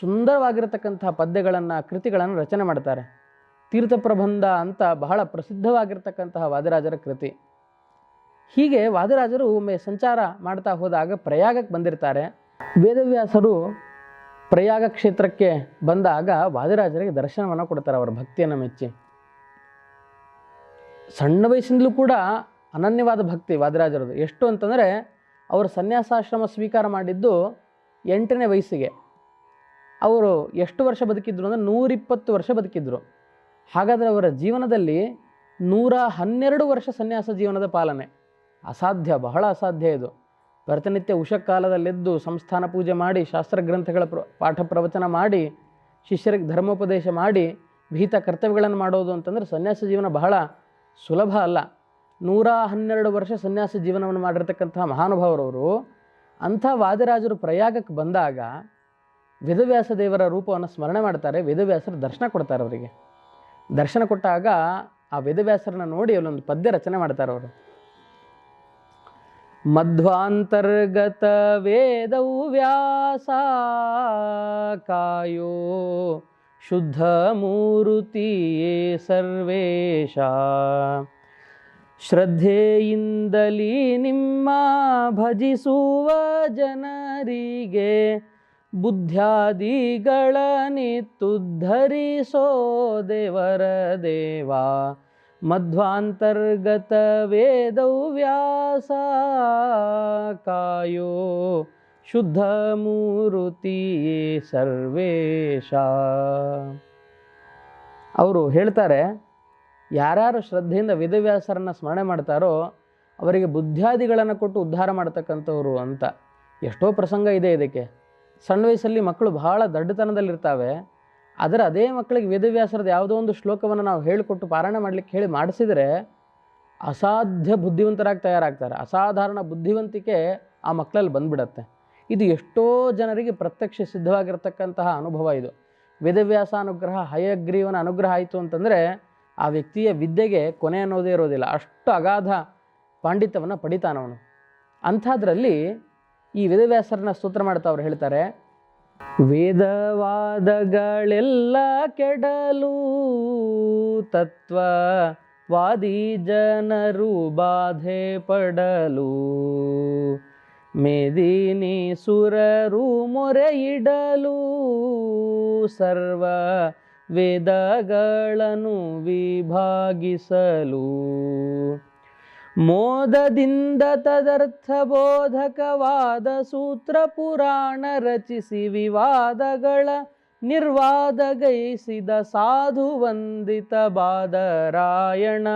ಸುಂದರವಾಗಿರತಕ್ಕಂಥ ಪದ್ಯಗಳನ್ನು, ಕೃತಿಗಳನ್ನು ರಚನೆ ಮಾಡ್ತಾರೆ. ತೀರ್ಥಪ್ರಬಂಧ ಅಂತ ಬಹಳ ಪ್ರಸಿದ್ಧವಾಗಿರ್ತಕ್ಕಂತಹ ವಾದಿರಾಜರ ಕೃತಿ. ಹೀಗೆ ವಾದರಾಜರು ಒಮ್ಮೆ ಸಂಚಾರ ಮಾಡ್ತಾ ಹೋದಾಗ ಪ್ರಯಾಗಕ್ಕೆ ಬಂದಿರ್ತಾರೆ. ವೇದವ್ಯಾಸರು ಪ್ರಯಾಗ ಕ್ಷೇತ್ರಕ್ಕೆ ಬಂದಾಗ ವಾದಿರಾಜರಿಗೆ ದರ್ಶನವನ್ನು ಕೊಡ್ತಾರೆ ಅವರ ಭಕ್ತಿಯನ್ನು ಮೆಚ್ಚಿ. ಸಣ್ಣ ವಯಸ್ಸಿಂದಲೂ ಕೂಡ ಅನನ್ಯವಾದ ಭಕ್ತಿ ವಾದಿರಾಜರದು. ಎಷ್ಟು ಅಂತಂದರೆ ಅವರು ಸನ್ಯಾಸಾಶ್ರಮ ಸ್ವೀಕಾರ ಮಾಡಿದ್ದು ಎಂಟನೇ ವಯಸ್ಸಿಗೆ. ಅವರು ಎಷ್ಟು ವರ್ಷ ಬದುಕಿದ್ರು ಅಂದರೆ ನೂರಿಪ್ಪತ್ತು ವರ್ಷ ಬದುಕಿದ್ರು. ಹಾಗಾದರೆ ಅವರ ಜೀವನದಲ್ಲಿ ನೂರ ಹನ್ನೆರಡು ವರ್ಷ ಸನ್ಯಾಸ ಜೀವನದ ಪಾಲನೆ. ಅಸಾಧ್ಯ, ಬಹಳ ಅಸಾಧ್ಯ ಇದು. ಪ್ರತಿನಿತ್ಯ ಉಷಕಾಲದಲ್ಲೆದ್ದು ಸಂಸ್ಥಾನ ಪೂಜೆ ಮಾಡಿ, ಶಾಸ್ತ್ರ ಗ್ರಂಥಗಳ ಪ್ರ, ಪಾಠ ಪ್ರವಚನ ಮಾಡಿ, ಶಿಷ್ಯರಿಗೆ ಧರ್ಮೋಪದೇಶ ಮಾಡಿ, ವಿಹಿತ ಕರ್ತವ್ಯಗಳನ್ನು ಮಾಡೋದು ಅಂತಂದರೆ ಸನ್ಯಾಸ ಜೀವನ ಬಹಳ ಸುಲಭ ಅಲ್ಲ. ನೂರ ಹನ್ನೆರಡು ವರ್ಷ ಸನ್ಯಾಸ ಜೀವನವನ್ನು ಮಾಡಿರ್ತಕ್ಕಂಥ ಮಹಾನುಭಾವರವರು, ಅಂಥ ವಾದಿರಾಜರು ಪ್ರಯಾಗಕ್ಕೆ ಬಂದಾಗ ವೇದವ್ಯಾಸ ದೇವರ ರೂಪವನ್ನು ಸ್ಮರಣೆ ಮಾಡ್ತಾರೆ, ವೇದವ್ಯಾಸರು ದರ್ಶನ ಕೊಡ್ತಾರೆ ಅವರಿಗೆ. ದರ್ಶನ ಕೊಟ್ಟಾಗ ಆ ವೇದವ್ಯಾಸರನ್ನ ನೋಡಿ ಅಲ್ಲೊಂದು ಪದ್ಯ ರಚನೆ ಮಾಡ್ತಾರೆ ಅವರು. ಕಾಯೋ ಶುದ್ಧ ಮೂರುತಿಯೇ ಸರ್ವೇಶ. ಶ್ರದ್ಧೆಯಿಂದಲಿ ನಿಮ್ಮ ಭಜಿಸುವ ಜನರಿಗೆ ಬುದ್ಧ್ಯಾದಿಗಳನಿತ್ತುದ್ಧರಿಸೋ ದೇವರ ದೇವ. ಮಧ್ವಾಂತರ್ಗತ ವೇದೌ ವ್ಯಾಸ ಕಾಯೋ ಶುದ್ಧ ಮೂರುತಿ ಸರ್ವೇಶ. ಅವರು ಹೇಳ್ತಾರೆ, ಯಾರ್ಯಾರು ಶ್ರದ್ಧೆಯಿಂದ ವೇದವ್ಯಾಸರನ್ನು ಸ್ಮರಣೆ ಮಾಡ್ತಾರೋ ಅವರಿಗೆ ಬುದ್ಧಾದಿಗಳನ್ನು ಕೊಟ್ಟು ಉದ್ಧಾರ ಮಾಡ್ತಕ್ಕಂಥವ್ರು ಅಂತ. ಎಷ್ಟೋ ಪ್ರಸಂಗ ಇದೆ ಇದಕ್ಕೆ. ಸಣ್ಣ ವಯಸ್ಸಲ್ಲಿ ಮಕ್ಕಳು ಬಹಳ ದಡ್ಡತನದಲ್ಲಿರ್ತಾವೆ. ಆದರೆ ಅದೇ ಮಕ್ಕಳಿಗೆ ವೇದವ್ಯಾಸರದ ಯಾವುದೋ ಒಂದು ಶ್ಲೋಕವನ್ನು ನಾವು ಹೇಳಿಕೊಟ್ಟು ಪಾರಾಯಣ ಮಾಡಲಿಕ್ಕೆ ಹೇಳಿ ಮಾಡಿಸಿದರೆ ಅಸಾಧ್ಯ ಬುದ್ಧಿವಂತರಾಗಿ ತಯಾರಾಗ್ತಾರೆ. ಅಸಾಧಾರಣ ಬುದ್ಧಿವಂತಿಕೆ ಆ ಮಕ್ಕಳಲ್ಲಿ ಬಂದ್ಬಿಡತ್ತೆ. ಇದು ಎಷ್ಟೋ ಜನರಿಗೆ ಪ್ರತ್ಯಕ್ಷ ಸಿದ್ಧವಾಗಿರ್ತಕ್ಕಂತಹ ಅನುಭವ ಇದು. ವೇದವ್ಯಾಸ ಅನುಗ್ರಹ, ಹಯಗ್ರೀವನ ಅನುಗ್ರಹ ಆಯಿತು ಅಂತಂದರೆ ಆ ವ್ಯಕ್ತಿಯ ವಿದ್ಯೆಗೆ ಕೊನೆ ಅನ್ನೋದೇ ಇರೋದಿಲ್ಲ. ಅಷ್ಟು ಅಗಾಧ ಪಾಂಡಿತ್ಯವನ್ನು ಪಡಿತಾನವನು. ಅಂಥದ್ರಲ್ಲಿ ಈ ವೇದವ್ಯಾಸರನ್ನ ಸ್ತೋತ್ರ ಮಾಡ್ತಾ ಅವ್ರು ಹೇಳ್ತಾರೆ ವೇದವಾದಗಳೆಲ್ಲ ಕೆಡಲು ತತ್ವ ವಾದಿ ಜನರು ಬಾಧೆ ಪಡಲು. ಮೇದಿನಿ ಸುರರು ಮೊರೆಯಿಡಲು ಸರ್ವ ವೇದಗಳನ್ನು ವಿಭಾಗಿಸಲು. ಮೋದದಿಂದ ತದರ್ಥ ಬೋಧಕವಾದ ಸೂತ್ರ ಪುರಾಣ ರಚಿಸಿ ವಿವಾದಗಳ ನಿರ್ವಾದಗೈಸಿದ ಸಾಧು ವಂದಿತ ಬಾದರಾಯಣ.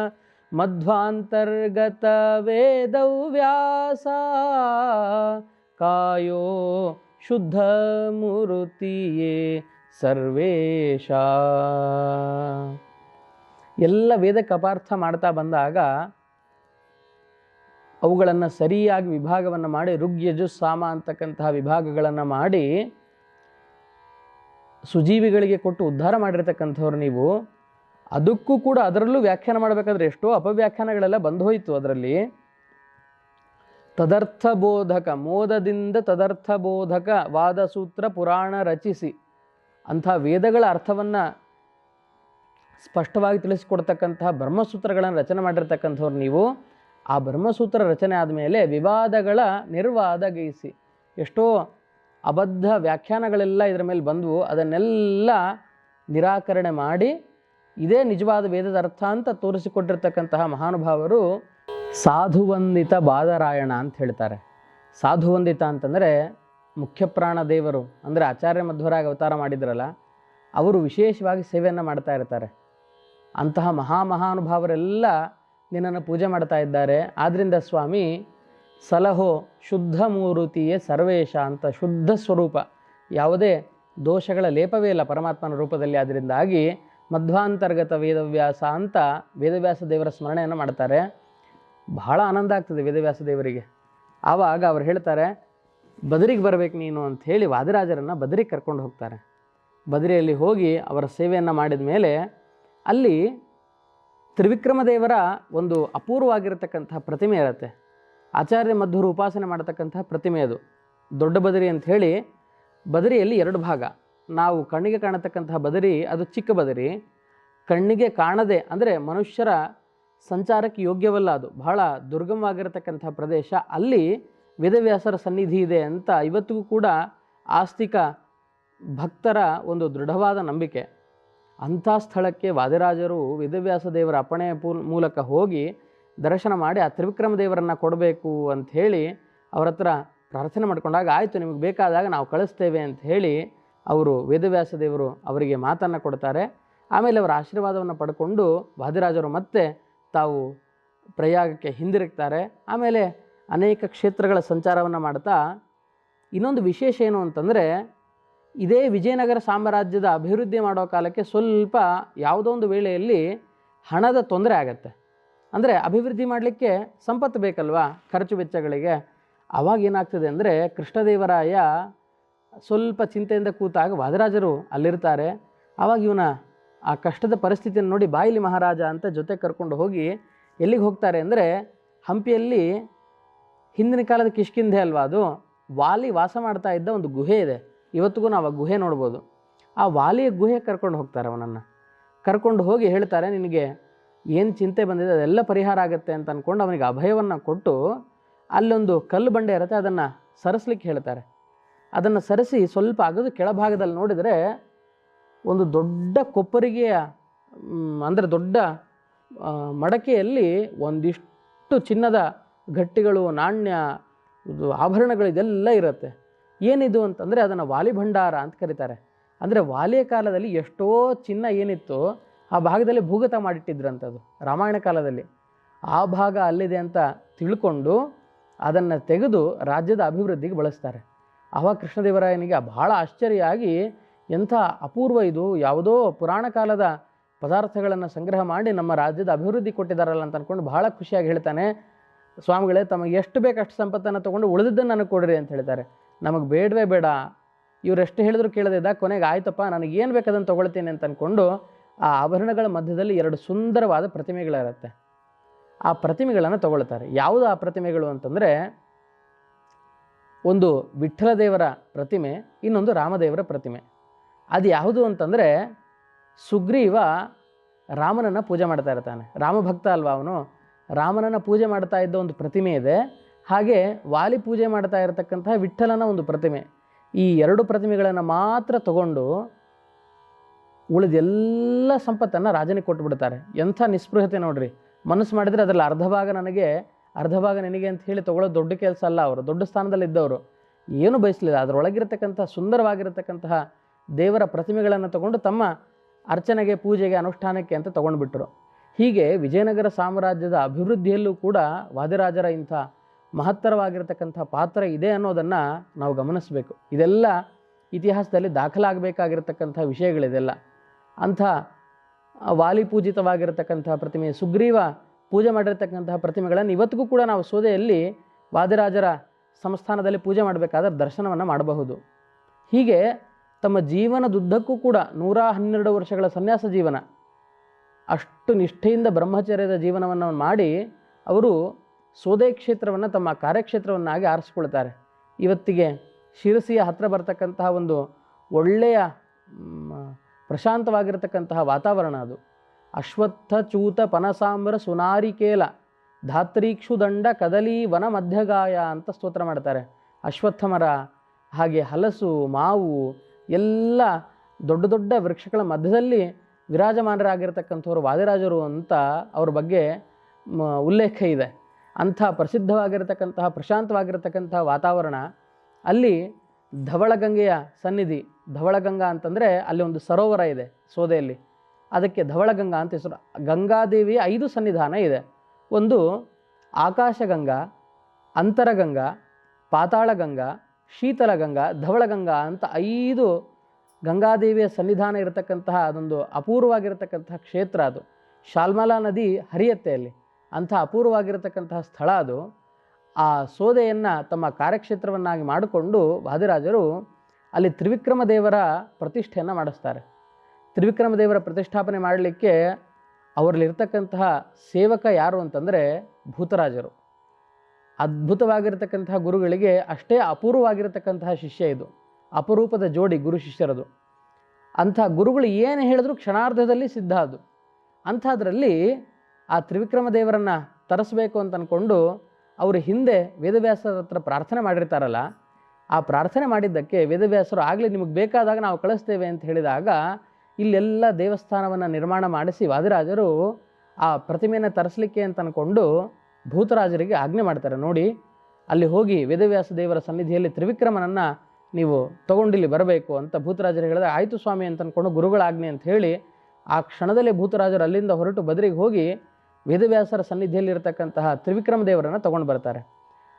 ಮಧ್ವಾಂತರ್ಗತ ವೇದವ್ಯಾಸ ಕಾಯೋ ಶುದ್ಧ ಮುರುತಿಯೇ ಸರ್ವೇಶ. ಎಲ್ಲ ವೇದ ಕಪಾರ್ಥ ಮಾಡ್ತಾ ಬಂದಾಗ ಅವುಗಳನ್ನು ಸರಿಯಾಗಿ ವಿಭಾಗವನ್ನು ಮಾಡಿ, ಋಗ್ ಯಜುಸ್ ಸಾಮ ಅಂತಕ್ಕಂತಹ ವಿಭಾಗಗಳನ್ನು ಮಾಡಿ, ಸುಜೀವಿಗಳಿಗೆ ಕೊಟ್ಟು ಉದ್ಧಾರ ಮಾಡಿರ್ತಕ್ಕಂಥವ್ರು ನೀವು, ಅದಕ್ಕೂ ಕೂಡ ಅದರಲ್ಲೂ ವ್ಯಾಖ್ಯಾನ ಮಾಡಬೇಕಾದ್ರೆ ಎಷ್ಟೋ ಅಪವ್ಯಾಖ್ಯಾನಗಳೆಲ್ಲ ಬಂದೋಯಿತು ಅದರಲ್ಲಿ. ತದರ್ಥ ಬೋಧಕ, ಮೋದದಿಂದ ತದರ್ಥ ಬೋಧಕ, ವಾದಸೂತ್ರ ಪುರಾಣ ರಚಿಸಿ ಅಂಥ ವೇದಗಳ ಅರ್ಥವನ್ನು ಸ್ಪಷ್ಟವಾಗಿ ತಿಳಿಸಿಕೊಡ್ತಕ್ಕಂತಹ ಬ್ರಹ್ಮಸೂತ್ರಗಳನ್ನು ರಚನೆ ಮಾಡಿರ್ತಕ್ಕಂಥವ್ರು ನೀವು. ಆ ಬ್ರಹ್ಮಸೂತ್ರ ರಚನೆ ಆದಮೇಲೆ ವಿವಾದಗಳ ನಿರ್ವಾದಗೈಸಿ ಎಷ್ಟೋ ಅಬದ್ಧ ವ್ಯಾಖ್ಯಾನಗಳೆಲ್ಲ ಇದರ ಮೇಲೆ ಬಂದವು. ಅದನ್ನೆಲ್ಲ ನಿರಾಕರಣೆ ಮಾಡಿ ಇದೇ ನಿಜವಾದ ವೇದದ ಅರ್ಥ ಅಂತ ತೋರಿಸಿಕೊಟ್ಟಿರ್ತಕ್ಕಂತಹ ಮಹಾನುಭಾವರು ಸಾಧುವಂದಿತ ಬಾದರಾಯಣ ಅಂತ ಹೇಳ್ತಾರೆ. ಸಾಧುವಂದಿತ ಅಂತಂದರೆ ಮುಖ್ಯಪ್ರಾಣ ದೇವರು ಅಂದರೆ ಆಚಾರ್ಯ ಮಧ್ವರಾಗಿ ಅವತಾರ ಮಾಡಿದ್ರಲ್ಲ, ಅವರು ವಿಶೇಷವಾಗಿ ಸೇವೆಯನ್ನು ಮಾಡ್ತಾ ಇರ್ತಾರೆ. ಅಂತಹ ಮಹಾ ಮಹಾನುಭಾವರೆಲ್ಲ ನಿನ್ನನ್ನು ಪೂಜೆ ಮಾಡ್ತಾ ಇದ್ದಾರೆ. ಆದ್ದರಿಂದ ಸ್ವಾಮಿ, ಸಲಹೋ ಶುದ್ಧ ಮೂರುತಿಯೇ ಸರ್ವೇಶ ಅಂತ ಶುದ್ಧ ಸ್ವರೂಪ. ಯಾವುದೇ ದೋಷಗಳ ಲೇಪವೇ ಇಲ್ಲ ಪರಮಾತ್ಮನ ರೂಪದಲ್ಲಿ. ಅದರಿಂದಾಗಿ ಮಧ್ವಾಂತರ್ಗತ ವೇದವ್ಯಾಸ ಅಂತ ವೇದವ್ಯಾಸ ದೇವರ ಸ್ಮರಣೆಯನ್ನು ಮಾಡ್ತಾರೆ. ಬಹಳ ಆನಂದ ಆಗ್ತದೆ ವೇದವ್ಯಾಸ ದೇವರಿಗೆ. ಆವಾಗ ಅವ್ರು ಹೇಳ್ತಾರೆ, ಬದರಿಗೆ ಬರಬೇಕು ನೀನು ಹೇಳಿ ವಾದಿರಾಜರನ್ನು ಬದರಿಗೆ ಕರ್ಕೊಂಡು ಹೋಗ್ತಾರೆ. ಬದರಿಯಲ್ಲಿ ಹೋಗಿ ಅವರ ಸೇವೆಯನ್ನು ಮಾಡಿದ ಮೇಲೆ ಅಲ್ಲಿ ತ್ರಿವಿಕ್ರಮ ದೇವರ ಒಂದು ಅಪೂರ್ವವಾಗಿರತಕ್ಕಂತಹ ಪ್ರತಿಮೆ ಇರುತ್ತೆ. ಆಚಾರ್ಯ ಮಧ್ವರು ಉಪಾಸನೆ ಮಾಡತಕ್ಕಂತಹ ಪ್ರತಿಮೆ ಅದು. ದೊಡ್ಡ ಬದರಿ ಅಂತ ಹೇಳಿ ಬದರಿಯಲ್ಲಿ ಎರಡು ಭಾಗ. ನಾವು ಕಣ್ಣಿಗೆ ಕಾಣತಕ್ಕಂತಹ ಬದರಿ, ಅದು ಚಿಕ್ಕ ಬದರಿ. ಕಣ್ಣಿಗೆ ಕಾಣದೆ ಅಂದರೆ ಮನುಷ್ಯರ ಸಂಚಾರಕ್ಕೆ ಯೋಗ್ಯವಲ್ಲ ಅದು. ಬಹಳ ದುರ್ಗಮವಾಗಿರತಕ್ಕಂಥ ಪ್ರದೇಶ. ಅಲ್ಲಿ ವೇದವ್ಯಾಸರ ಸನ್ನಿಧಿ ಇದೆ ಅಂತ ಇವತ್ತಿಗೂ ಕೂಡ ಆಸ್ತಿಕ ಭಕ್ತರ ಒಂದು ದೃಢವಾದ ನಂಬಿಕೆ. ಅಂಥ ಸ್ಥಳಕ್ಕೆ ವಾದಿರಾಜರು ವೇದವ್ಯಾಸ ದೇವರ ಅಪ್ಪಣೆಯ ಪೂಲ್ ಮೂಲಕ ಹೋಗಿ ದರ್ಶನ ಮಾಡಿ ಆ ತ್ರಿವಿಕ್ರಮ ದೇವರನ್ನು ಕೊಡಬೇಕು ಅಂತ ಹೇಳಿ ಅವ್ರ ಹತ್ರ ಪ್ರಾರ್ಥನೆ ಮಾಡ್ಕೊಂಡಾಗ ಆಯಿತು, ನಿಮಗೆ ಬೇಕಾದಾಗ ನಾವು ಕಳಿಸ್ತೇವೆ ಅಂತ ಹೇಳಿ ಅವರು ವೇದವ್ಯಾಸ ದೇವರು ಅವರಿಗೆ ಮಾತನ್ನು ಕೊಡ್ತಾರೆ. ಆಮೇಲೆ ಅವರ ಆಶೀರ್ವಾದವನ್ನು ಪಡ್ಕೊಂಡು ವಾದಿರಾಜರು ಮತ್ತೆ ತಾವು ಪ್ರಯಾಗಕ್ಕೆ ಹಿಂದಿರುಗ್ತಾರೆ. ಆಮೇಲೆ ಅನೇಕ ಕ್ಷೇತ್ರಗಳ ಸಂಚಾರವನ್ನು ಮಾಡ್ತಾ ಇನ್ನೊಂದು ವಿಶೇಷ ಏನು ಅಂತಂದರೆ ಇದೇ ವಿಜಯನಗರ ಸಾಮ್ರಾಜ್ಯದ ಅಭಿವೃದ್ಧಿ ಮಾಡೋ ಕಾಲಕ್ಕೆ ಸ್ವಲ್ಪ ಯಾವುದೋ ಒಂದು ವೇಳೆಯಲ್ಲಿ ಹಣದ ತೊಂದರೆ ಆಗತ್ತೆ. ಅಂದರೆ ಅಭಿವೃದ್ಧಿ ಮಾಡಲಿಕ್ಕೆ ಸಂಪತ್ತು ಬೇಕಲ್ವಾ ಖರ್ಚು ವೆಚ್ಚಗಳಿಗೆ? ಆವಾಗ ಏನಾಗ್ತದೆ ಅಂದರೆ ಕೃಷ್ಣದೇವರಾಯ ಸ್ವಲ್ಪ ಚಿಂತೆಯಿಂದ ಕೂತಾಗ ವಾದರಾಜರು ಅಲ್ಲಿರ್ತಾರೆ. ಆವಾಗ ಇವನ ಆ ಕಷ್ಟದ ಪರಿಸ್ಥಿತಿಯನ್ನು ನೋಡಿ ಬಾಯಿಲಿ ಮಹಾರಾಜ ಅಂತ ಜೊತೆ ಕರ್ಕೊಂಡು ಹೋಗಿ ಎಲ್ಲಿಗೆ ಹೋಗ್ತಾರೆ ಅಂದರೆ ಹಂಪಿಯಲ್ಲಿ ಹಿಂದಿನ ಕಾಲದ ಕಿಷ್ಕಿಂಧೆ ಅಲ್ವಾ ಅದು? ವಾಲಿ ವಾಸ ಮಾಡ್ತಾ ಇದ್ದ ಒಂದು ಗುಹೆ ಇದೆ. ಇವತ್ತಿಗೂ ನಾವು ಆ ಗುಹೆ ನೋಡ್ಬೋದು. ಆ ವಾಲಿಯ ಗುಹೆ ಕರ್ಕೊಂಡು ಹೋಗ್ತಾರೆ ಅವನನ್ನು. ಕರ್ಕೊಂಡು ಹೋಗಿ ಹೇಳ್ತಾರೆ, ನಿನಗೆ ಏನು ಚಿಂತೆ ಬಂದಿದೆ? ಅದೆಲ್ಲ ಪರಿಹಾರ ಆಗುತ್ತೆ ಅಂತ ಅಂದ್ಕೊಂಡು ಅವನಿಗೆ ಅಭಯವನ್ನು ಕೊಟ್ಟು ಅಲ್ಲೊಂದು ಕಲ್ಲು ಬಂಡೆ ಇರುತ್ತೆ, ಅದನ್ನು ಸರಿಸ್ಲಿಕ್ಕೆ ಹೇಳ್ತಾರೆ. ಅದನ್ನು ಸರಿಸಿ ಸ್ವಲ್ಪ ಅಗದು ಕೆಳಭಾಗದಲ್ಲಿ ನೋಡಿದರೆ ಒಂದು ದೊಡ್ಡ ಕೊಪ್ಪರಿಗೆಯ ಅಂದರೆ ದೊಡ್ಡ ಮಡಕೆಯಲ್ಲಿ ಒಂದಿಷ್ಟು ಚಿನ್ನದ ಗಟ್ಟಿಗಳು, ನಾಣ್ಯ ಆಭರಣಗಳು ಇದೆಲ್ಲ ಇರುತ್ತೆ. ಏನಿದು ಅಂತಂದರೆ ಅದನ್ನು ವಾಲಿ ಭಂಡಾರ ಅಂತ ಕರೀತಾರೆ. ಅಂದರೆ ವಾಲಿಯ ಕಾಲದಲ್ಲಿ ಎಷ್ಟೋ ಚಿನ್ನ ಏನಿತ್ತು ಆ ಭಾಗದಲ್ಲಿ ಭೂಗತ ಮಾಡಿಟ್ಟಿದ್ರಂಥದ್ದು ರಾಮಾಯಣ ಕಾಲದಲ್ಲಿ. ಆ ಭಾಗ ಅಲ್ಲಿದೆ ಅಂತ ತಿಳ್ಕೊಂಡು ಅದನ್ನು ತೆಗೆದು ರಾಜ್ಯದ ಅಭಿವೃದ್ಧಿಗೆ ಬಳಸ್ತಾರೆ. ಆವಾಗ ಕೃಷ್ಣದೇವರಾಯನಿಗೆ ಬಹಳ ಆಶ್ಚರ್ಯ ಆಗಿ ಎಂಥ ಅಪೂರ್ವ ಇದು, ಯಾವುದೋ ಪುರಾಣ ಕಾಲದ ಪದಾರ್ಥಗಳನ್ನು ಸಂಗ್ರಹ ಮಾಡಿ ನಮ್ಮ ರಾಜ್ಯದ ಅಭಿವೃದ್ಧಿ ಕೊಟ್ಟಿದ್ದಾರಲ್ಲ ಅಂತ ಅಂದ್ಕೊಂಡು ಬಹಳ ಖುಷಿಯಾಗಿ ಹೇಳ್ತಾನೆ, ಸ್ವಾಮಿಗಳೇ, ತಮಗೆ ಎಷ್ಟು ಬೇಕಷ್ಟು ಸಂಪತ್ತನ್ನು ತೊಗೊಂಡು ಉಳಿದಿದ್ದನ್ನು ನನಗೆ ಕೊಡ್ರಿ ಅಂತ ಹೇಳ್ತಾರೆ. ನಮಗೆ ಬೇಡವೇ ಬೇಡ. ಇವ್ರು ಎಷ್ಟು ಹೇಳಿದ್ರು ಕೇಳದಿದ್ದ ಕೊನೆಗೆ ಆಯ್ತಪ್ಪ, ನನಗೆ ಏನು ಬೇಕು ಅದನ್ನು ತೊಗೊಳ್ತೀನಿ ಅಂತ ಅಂದ್ಕೊಂಡು ಆ ಆಭರಣಗಳ ಮಧ್ಯದಲ್ಲಿ ಎರಡು ಸುಂದರವಾದ ಪ್ರತಿಮೆಗಳಿರುತ್ತೆ. ಆ ಪ್ರತಿಮೆಗಳನ್ನು ತಗೊಳ್ತಾರೆ. ಯಾವುದು ಆ ಪ್ರತಿಮೆಗಳು ಅಂತಂದರೆ ಒಂದು ವಿಠ್ಠಲದೇವರ ಪ್ರತಿಮೆ, ಇನ್ನೊಂದು ರಾಮದೇವರ ಪ್ರತಿಮೆ. ಅದು ಯಾವುದು ಅಂತಂದರೆ ಸುಗ್ರೀವ ರಾಮನನ್ನು ಪೂಜೆ ಮಾಡ್ತಾ ಇರ್ತಾನೆ. ರಾಮಭಕ್ತ ಅಲ್ವಾ ಅವನು? ರಾಮನನ್ನು ಪೂಜೆ ಮಾಡ್ತಾ ಇದ್ದ ಒಂದು ಪ್ರತಿಮೆ ಇದೆ. ಹಾಗೆ ವಾಲಿ ಪೂಜೆ ಮಾಡ್ತಾ ಇರತಕ್ಕಂತಹ ವಿಠ್ಠಲನ ಒಂದು ಪ್ರತಿಮೆ. ಈ ಎರಡು ಪ್ರತಿಮೆಗಳನ್ನು ಮಾತ್ರ ತಗೊಂಡು ಉಳಿದೆಲ್ಲ ಸಂಪತ್ತನ್ನು ರಾಜನಿಗೆ ಕೊಟ್ಟುಬಿಡ್ತಾರೆ ಎಂಥ ನಿಸ್ಪೃಹತೆ ನೋಡ್ರಿ. ಮನಸ್ಸು ಮಾಡಿದರೆ ಅದರಲ್ಲಿ ಅರ್ಧ ಭಾಗ ನನಗೆ ಅರ್ಧ ಭಾಗ ನಿನಗೆ ಅಂತ ಹೇಳಿ ತಗೊಳ್ಳೋದು ದೊಡ್ಡ ಕೆಲಸ ಅಲ್ಲ ಅವರು. ದೊಡ್ಡ ಸ್ಥಾನದಲ್ಲಿ ಇದ್ದವರು. ಏನು ಬಯಸಲಿಲ್ಲ. ಅದರೊಳಗಿರತಕ್ಕಂಥ ಸುಂದರವಾಗಿರತಕ್ಕಂತಹ ದೇವರ ಪ್ರತಿಮೆಗಳನ್ನು ತಗೊಂಡು ತಮ್ಮ ಅರ್ಚನೆಗೆ, ಪೂಜೆಗೆ, ಅನುಷ್ಠಾನಕ್ಕೆ ಅಂತ ತಗೊಂಡ್ಬಿಟ್ರು. ಹೀಗೆ ವಿಜಯನಗರ ಸಾಮ್ರಾಜ್ಯದ ಅಭಿವೃದ್ಧಿಯಲ್ಲೂ ಕೂಡ ವಾದಿರಾಜರ ಇಂಥ ಮಹತ್ತರವಾಗಿರತಕ್ಕಂಥ ಪಾತ್ರ ಇದೆ ಅನ್ನೋದನ್ನು ನಾವು ಗಮನಿಸಬೇಕು. ಇದೆಲ್ಲ ಇತಿಹಾಸದಲ್ಲಿ ದಾಖಲಾಗಬೇಕಾಗಿರತಕ್ಕಂಥ ವಿಷಯಗಳಿದೆಲ್ಲ. ಅಂಥ ವಾಲಿ ಪೂಜಿತವಾಗಿರತಕ್ಕಂಥ ಪ್ರತಿಮೆ ಸುಗ್ರೀವ ಪೂಜೆ ಮಾಡಿರ್ತಕ್ಕಂತಹ ಪ್ರತಿಮೆಗಳನ್ನು ಇವತ್ತಿಗೂ ಕೂಡ ನಾವು ಸೋದೆಯಲ್ಲಿ ವಾದಿರಾಜರ ಸಂಸ್ಥಾನದಲ್ಲಿ ಪೂಜೆ ಮಾಡಬೇಕಾದ್ರೆ ದರ್ಶನವನ್ನು ಮಾಡಬಹುದು. ಹೀಗೆ ತಮ್ಮ ಜೀವನದುದ್ದಕ್ಕೂ ಕೂಡ ನೂರ ಹನ್ನೆರಡು ವರ್ಷಗಳ ಸನ್ಯಾಸ ಜೀವನ, ಅಷ್ಟು ನಿಷ್ಠೆಯಿಂದ ಬ್ರಹ್ಮಚರ್ಯದ ಜೀವನವನ್ನು ಮಾಡಿ ಅವರು ಸೋದೆ ಕ್ಷೇತ್ರವನ್ನು ತಮ್ಮ ಕಾರ್ಯಕ್ಷೇತ್ರವನ್ನಾಗಿ ಆರಿಸ್ಕೊಳ್ತಾರೆ. ಇವತ್ತಿಗೆ ಶಿರಸಿಯ ಹತ್ತಿರ ಬರ್ತಕ್ಕಂತಹ ಒಂದು ಒಳ್ಳೆಯ ಪ್ರಶಾಂತವಾಗಿರತಕ್ಕಂತಹ ವಾತಾವರಣ ಅದು. ಅಶ್ವತ್ಥ ಚೂತ ಪನಸಾಮ್ರ ಸುನಾರಿಕೇಲ ಧಾತ್ರೀಕ್ಷು ದಂಡ ಕದಲಿ ವನ ಮಧ್ಯಗಾಯ ಅಂತ ಸ್ತೋತ್ರ ಮಾಡ್ತಾರೆ. ಅಶ್ವತ್ಥ ಮರ, ಹಾಗೆ ಹಲಸು, ಮಾವು, ಎಲ್ಲ ದೊಡ್ಡ ದೊಡ್ಡ ವೃಕ್ಷಗಳ ಮಧ್ಯದಲ್ಲಿ ವಿರಾಜಮಾನರಾಗಿರ್ತಕ್ಕಂಥವ್ರು, ವಾದಿರಾಜರು ಅಂತ ಅವ್ರ ಬಗ್ಗೆ ಉಲ್ಲೇಖ ಇದೆ. ಅಂಥ ಪ್ರಸಿದ್ಧವಾಗಿರತಕ್ಕಂತಹ ಪ್ರಶಾಂತವಾಗಿರತಕ್ಕಂತಹ ವಾತಾವರಣ, ಅಲ್ಲಿ ಧವಳಗಂಗೆಯ ಸನ್ನಿಧಿ, ಧವಳಗಂಗಾ ಅಂತಂದರೆ ಅಲ್ಲಿ ಒಂದು ಸರೋವರ ಇದೆ ಸೋದೆಯಲ್ಲಿ. ಅದಕ್ಕೆ ಧವಳಗಂಗಾ ಅಂತ ಹೆಸರು. ಗಂಗಾದೇವಿಯ ಐದು ಸನ್ನಿಧಾನ ಇದೆ. ಒಂದು ಆಕಾಶಗಂಗಾ, ಅಂತರಗಂಗಾ, ಪಾತಾಳಗಂಗಾ, ಶೀತಲಗಂಗಾ, ಧವಳಗಂಗಾ ಅಂತ ಐದು ಗಂಗಾದೇವಿಯ ಸನ್ನಿಧಾನ ಇರತಕ್ಕಂತಹ ಅದೊಂದು ಅಪೂರ್ವವಾಗಿರತಕ್ಕಂತಹ ಕ್ಷೇತ್ರ ಅದು. ಶಾಲ್ಮಲಾ ನದಿ ಹರಿಯತ್ತೆ ಅಲ್ಲಿ. ಅಂಥ ಅಪೂರ್ವವಾಗಿರತಕ್ಕಂತಹ ಸ್ಥಳ ಅದು. ಆ ಸೋದೆಯನ್ನು ತಮ್ಮ ಕಾರ್ಯಕ್ಷೇತ್ರವನ್ನಾಗಿ ಮಾಡಿಕೊಂಡು ವಾದಿರಾಜರು ಅಲ್ಲಿ ತ್ರಿವಿಕ್ರಮ ದೇವರ ಪ್ರತಿಷ್ಠೆಯನ್ನು ಮಾಡಿಸ್ತಾರೆ. ತ್ರಿವಿಕ್ರಮ ದೇವರ ಪ್ರತಿಷ್ಠಾಪನೆ ಮಾಡಲಿಕ್ಕೆ ಅವರಲ್ಲಿರ್ತಕ್ಕಂತಹ ಸೇವಕ ಯಾರು ಅಂತಂದರೆ ಭೂತರಾಜರು. ಅದ್ಭುತವಾಗಿರತಕ್ಕಂತಹ ಗುರುಗಳಿಗೆ ಅಷ್ಟೇ ಅಪೂರ್ವವಾಗಿರತಕ್ಕಂತಹ ಶಿಷ್ಯ ಇದು. ಅಪರೂಪದ ಜೋಡಿ ಗುರು ಶಿಷ್ಯರದು. ಅಂಥ ಗುರುಗಳು ಏನು ಹೇಳಿದ್ರು ಕ್ಷಣಾರ್ಧದಲ್ಲಿ ಸಿದ್ಧ ಅದು. ಅಂಥದ್ರಲ್ಲಿ ಆ ತ್ರಿವಿಕ್ರಮ ದೇವರನ್ನು ತರಿಸ್ಬೇಕು ಅಂತ ಅಂದ್ಕೊಂಡು ಅವರು ಹಿಂದೆ ವೇದವ್ಯಾಸರ ಹತ್ರ ಪ್ರಾರ್ಥನೆ ಮಾಡಿರ್ತಾರಲ್ಲ, ಆ ಪ್ರಾರ್ಥನೆ ಮಾಡಿದ್ದಕ್ಕೆ ವೇದವ್ಯಾಸರು ಆಗಲಿ ನಿಮಗೆ ಬೇಕಾದಾಗ ನಾವು ಕಳಿಸ್ತೇವೆ ಅಂತ ಹೇಳಿದಾಗ ಇಲ್ಲೆಲ್ಲ ದೇವಸ್ಥಾನವನ್ನು ನಿರ್ಮಾಣ ಮಾಡಿಸಿ ವಾದಿರಾಜರು ಆ ಪ್ರತಿಮೆಯನ್ನು ತರಿಸ್ಲಿಕ್ಕೆ ಅಂತ ಅಂದ್ಕೊಂಡು ಭೂತರಾಜರಿಗೆ ಆಜ್ಞೆ ಮಾಡ್ತಾರೆ. ನೋಡಿ, ಅಲ್ಲಿ ಹೋಗಿ ವೇದವ್ಯಾಸ ದೇವರ ಸನ್ನಿಧಿಯಲ್ಲಿ ತ್ರಿವಿಕ್ರಮನನ್ನು ನೀವು ತಗೊಂಡಿಲ್ಲಿ ಬರಬೇಕು ಅಂತ ಭೂತರಾಜರು ಹೇಳಿದ್ರೆ ಆಯಿತು ಸ್ವಾಮಿ ಅಂತ ಅಂದ್ಕೊಂಡು ಗುರುಗಳ ಆಜ್ಞೆ ಅಂತ ಹೇಳಿ ಆ ಕ್ಷಣದಲ್ಲಿ ಭೂತರಾಜರು ಅಲ್ಲಿಂದ ಹೊರಟು ಬದರಿಗೆ ಹೋಗಿ ವೇದವ್ಯಾಸರ ಸನ್ನಿಧಿಯಲ್ಲಿರ್ತಕ್ಕಂತಹ ತ್ರಿವಿಕ್ರಮ ದೇವರನ್ನು ತೊಗೊಂಡು ಬರ್ತಾರೆ.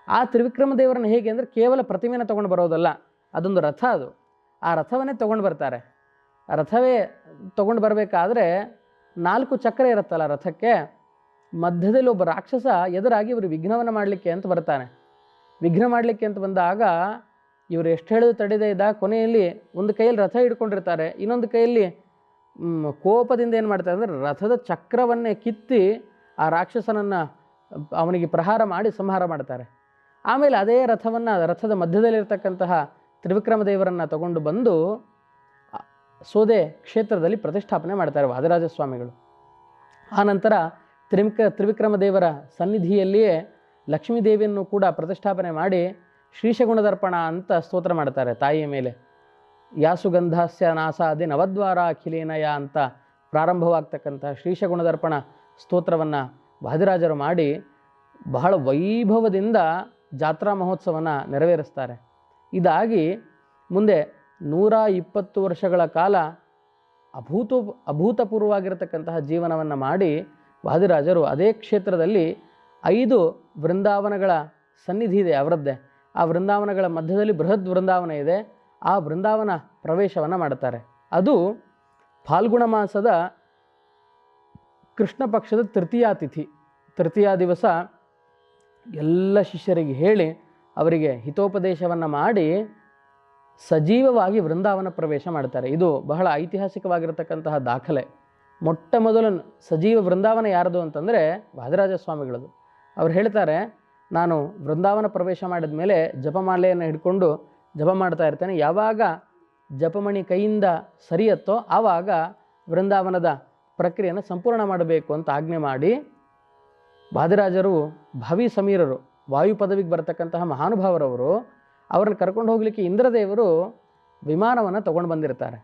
ಆ ತ್ರಿವಿಕ್ರಮ ದೇವರನ್ನು ಹೇಗೆ ಅಂದರೆ ಕೇವಲ ಪ್ರತಿಮೆನ ತೊಗೊಂಡು ಬರೋದಲ್ಲ, ಅದೊಂದು ರಥ ಅದು. ಆ ರಥವನ್ನೇ ತೊಗೊಂಡು ಬರ್ತಾರೆ. ರಥವೇ ತೊಗೊಂಡು ಬರಬೇಕಾದ್ರೆ ನಾಲ್ಕು ಚಕ್ರ ಇರುತ್ತಲ್ಲ ರಥಕ್ಕೆ, ಮಧ್ಯದಲ್ಲಿ ಒಬ್ಬ ರಾಕ್ಷಸ ಎದುರಾಗಿ ಇವರು ವಿಘ್ನವನ್ನು ಮಾಡಲಿಕ್ಕೆ ಅಂತ ಬರ್ತಾನೆ. ವಿಘ್ನ ಮಾಡಲಿಕ್ಕೆ ಅಂತ ಬಂದಾಗ ಇವರು ಎಷ್ಟು ಹೇಳಿದ್ರು ತಡೆದೇ ಇದ್ದ ಕೊನೆಯಲ್ಲಿ ಒಂದು ಕೈಯಲ್ಲಿ ರಥ ಹಿಡ್ಕೊಂಡಿರ್ತಾರೆ, ಇನ್ನೊಂದು ಕೈಯಲ್ಲಿ ಕೋಪದಿಂದ ಏನು ಮಾಡ್ತಾರೆ ಅಂದರೆ ರಥದ ಚಕ್ರವನ್ನೇ ಕಿತ್ತಿ ಆ ರಾಕ್ಷಸನನ್ನು ಅವನಿಗೆ ಪ್ರಹಾರ ಮಾಡಿ ಸಂಹಾರ ಮಾಡ್ತಾರೆ. ಆಮೇಲೆ ಅದೇ ರಥವನ್ನು, ರಥದ ಮಧ್ಯದಲ್ಲಿರ್ತಕ್ಕಂತಹ ತ್ರಿವಿಕ್ರಮ ದೇವರನ್ನು ತಗೊಂಡು ಬಂದು ಸೋದೆ ಕ್ಷೇತ್ರದಲ್ಲಿ ಪ್ರತಿಷ್ಠಾಪನೆ ಮಾಡ್ತಾರೆ ವಾದರಾಜ ಸ್ವಾಮಿಗಳು ಆನಂತರ ತ್ರಿಮಿಕ ತ್ರಿವಿಕ್ರಮ ದೇವರ ಸನ್ನಿಧಿಯಲ್ಲಿಯೇ ಲಕ್ಷ್ಮೀದೇವಿಯನ್ನು ಕೂಡ ಪ್ರತಿಷ್ಠಾಪನೆ ಮಾಡಿ ಶ್ರೀಶಗುಣದರ್ಪಣ ಅಂತ ಸ್ತೋತ್ರ ಮಾಡ್ತಾರೆ ತಾಯಿಯ ಮೇಲೆ. ಯಾಸುಗಂಧಾಸ್ಯ ನಾಸಾದಿ ನವದ್ವಾರ ಅಖಿಲೇನಯ ಅಂತ ಪ್ರಾರಂಭವಾಗ್ತಕ್ಕಂಥ ಶ್ರೀಶಗುಣದರ್ಪಣ ಸ್ತೋತ್ರವನ್ನು ವಾದಿರಾಜರು ಮಾಡಿ ಬಹಳ ವೈಭವದಿಂದ ಜಾತ್ರಾ ಮಹೋತ್ಸವನ ನೆರವೇರಿಸ್ತಾರೆ. ಇದಾಗಿ ಮುಂದೆ ನೂರ ಇಪ್ಪತ್ತು ವರ್ಷಗಳ ಕಾಲ ಅಭೂತ ಅಭೂತಪೂರ್ವವಾಗಿರತಕ್ಕಂತಹ ಜೀವನವನ್ನು ಮಾಡಿ ವಾದಿರಾಜರು ಅದೇ ಕ್ಷೇತ್ರದಲ್ಲಿ ಐದು ವೃಂದಾವನಗಳ ಸನ್ನಿಧಿ ಇದೆ ಅವರದ್ದೇ. ಆ ವೃಂದಾವನಗಳ ಮಧ್ಯದಲ್ಲಿ ಬೃಹತ್ ವೃಂದಾವನ ಇದೆ. ಆ ವೃಂದಾವನ ಪ್ರವೇಶವನ್ನು ಮಾಡ್ತಾರೆ. ಅದು ಫಾಲ್ಗುಣ ಮಾಸದ ಕೃಷ್ಣ ಪಕ್ಷದ ತೃತೀಯ ತಿಥಿ. ತೃತೀಯ ದಿವಸ ಎಲ್ಲ ಶಿಷ್ಯರಿಗೆ ಹೇಳಿ ಅವರಿಗೆ ಹಿತೋಪದೇಶವನ್ನು ಮಾಡಿ ಸಜೀವವಾಗಿ ವೃಂದಾವನ ಪ್ರವೇಶ ಮಾಡ್ತಾರೆ. ಇದು ಬಹಳ ಐತಿಹಾಸಿಕವಾಗಿರತಕ್ಕಂತಹ ದಾಖಲೆ. ಮೊಟ್ಟ ಮೊದಲು ಸಜೀವ ವೃಂದಾವನ ಯಾರದು ಅಂತಂದರೆ ವಾದರಾಜ ಸ್ವಾಮಿಗಳದು ಅವ್ರು ಹೇಳ್ತಾರೆ, ನಾನು ವೃಂದಾವನ ಪ್ರವೇಶ ಮಾಡಿದ ಮೇಲೆ ಜಪಮಾಲೆಯನ್ನು ಹಿಡ್ಕೊಂಡು ಜಪ ಮಾಡ್ತಾ ಇರ್ತೇನೆ. ಯಾವಾಗ ಜಪಮಣಿ ಕೈಯಿಂದ ಸರಿಯತ್ತೋ ಆವಾಗ ವೃಂದಾವನದ ಪ್ರಕ್ರಿಯೆಯನ್ನು ಸಂಪೂರ್ಣ ಮಾಡಬೇಕು ಅಂತ ಆಜ್ಞೆ ಮಾಡಿ ವಾದಿರಾಜರು ಭಾವಿ ಸಮೀರರು, ವಾಯು ಪದವಿಗೆ ಬರತಕ್ಕಂತಹ ಮಹಾನುಭಾವರವರು ಅವರನ್ನು ಕರ್ಕೊಂಡು ಹೋಗಲಿಕ್ಕೆ ಇಂದ್ರದೇವರು ವಿಮಾನವನ್ನು ತಗೊಂಡು ಬಂದಿರ್ತಾರೆ.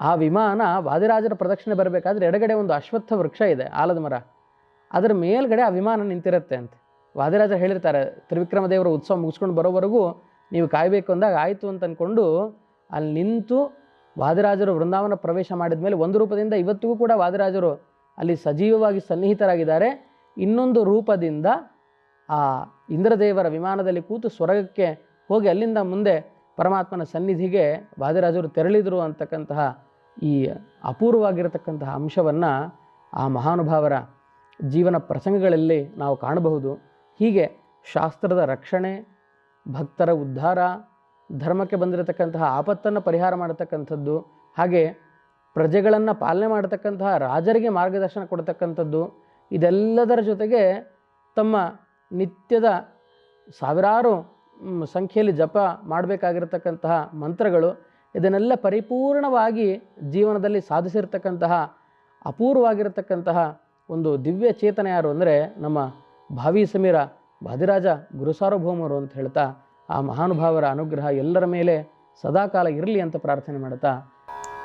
ಆ ವಿಮಾನ ವಾದಿರಾಜರ ಪ್ರದಕ್ಷಿಣೆ ಬರಬೇಕಾದ್ರೆ ಎಡಗಡೆ ಒಂದು ಅಶ್ವತ್ಥ ವೃಕ್ಷ ಇದೆ, ಆಲದ ಮರ. ಅದರ ಮೇಲ್ಗಡೆ ಆ ವಿಮಾನ ನಿಂತಿರುತ್ತೆ ಅಂತ. ವಾದಿರಾಜರು ಹೇಳಿರ್ತಾರೆ, ತ್ರಿವಿಕ್ರಮ ದೇವರ ಉತ್ಸವ ಮುಗಿಸ್ಕೊಂಡು ಬರೋವರೆಗೂ ನೀವು ಕಾಯಬೇಕು ಅಂದಾಗ ಆಯಿತು ಅಂತ ಅಂದ್ಕೊಂಡು ಅಲ್ಲಿ ನಿಂತು ವಾದಿರಾಜರು ವೃಂದಾವನ ಪ್ರವೇಶ ಮಾಡಿದ ಮೇಲೆ ಒಂದು ರೂಪದಿಂದ ಇವತ್ತಿಗೂ ಕೂಡ ವಾದಿರಾಜರು ಅಲ್ಲಿ ಸಜೀವವಾಗಿ ಸನ್ನಿಹಿತರಾಗಿದ್ದಾರೆ. ಇನ್ನೊಂದು ರೂಪದಿಂದ ಆ ಇಂದ್ರದೇವರ ವಿಮಾನದಲ್ಲಿ ಕೂತು ಸ್ವರ್ಗಕ್ಕೆ ಹೋಗಿ ಅಲ್ಲಿಂದ ಮುಂದೆ ಪರಮಾತ್ಮನ ಸನ್ನಿಧಿಗೆ ವಾದಿರಾಜರು ತೆರಳಿದರು ಅಂತಕ್ಕಂತಹ ಈ ಅಪೂರ್ವವಾಗಿರತಕ್ಕಂತಹ ಅಂಶವನ್ನು ಆ ಮಹಾನುಭಾವರ ಜೀವನ ಪ್ರಸಂಗಗಳಲ್ಲಿ ನಾವು ಕಾಣಬಹುದು. ಹೀಗೆ ಶಾಸ್ತ್ರದ ರಕ್ಷಣೆ, ಭಕ್ತರ ಉದ್ಧಾರ ಧರ್ಮಕ್ಕೆ ಬಂದಿರತಕ್ಕಂತಹ ಆಪತ್ತನ್ನು ಪರಿಹಾರ ಮಾಡತಕ್ಕಂಥದ್ದು, ಹಾಗೆ ಪ್ರಜೆಗಳನ್ನು ಪಾಲನೆ ಮಾಡತಕ್ಕಂತಹ ರಾಜರಿಗೆ ಮಾರ್ಗದರ್ಶನ ಕೊಡ್ತಕ್ಕಂಥದ್ದು, ಇದೆಲ್ಲದರ ಜೊತೆಗೆ ತಮ್ಮ ನಿತ್ಯದ ಸಾವಿರಾರು ಸಂಖ್ಯೆಯಲ್ಲಿ ಜಪ ಮಾಡಬೇಕಾಗಿರತಕ್ಕಂತಹ ಮಂತ್ರಗಳು, ಇದನ್ನೆಲ್ಲ ಪರಿಪೂರ್ಣವಾಗಿ ಜೀವನದಲ್ಲಿ ಸಾಧಿಸಿರ್ತಕ್ಕಂತಹ ಅಪೂರ್ವವಾಗಿರತಕ್ಕಂತಹ ಒಂದು ದಿವ್ಯ ಚೇತನ ಯಾರು ಅಂದರೆ ನಮ್ಮ ಭಾವಿ ಸಮೀರ ಭಾದಿರಾಜ ಗುರುಸಾರ್ವಭೌಮರು ಅಂತ ಹೇಳ್ತಾ ಆ ಮಹಾನುಭಾವರ ಅನುಗ್ರಹ ಎಲ್ಲರ ಮೇಲೆ ಸದಾಕಾಲ ಇರಲಿ ಅಂತ ಪ್ರಾರ್ಥನೆ ಮಾಡ್ತಾ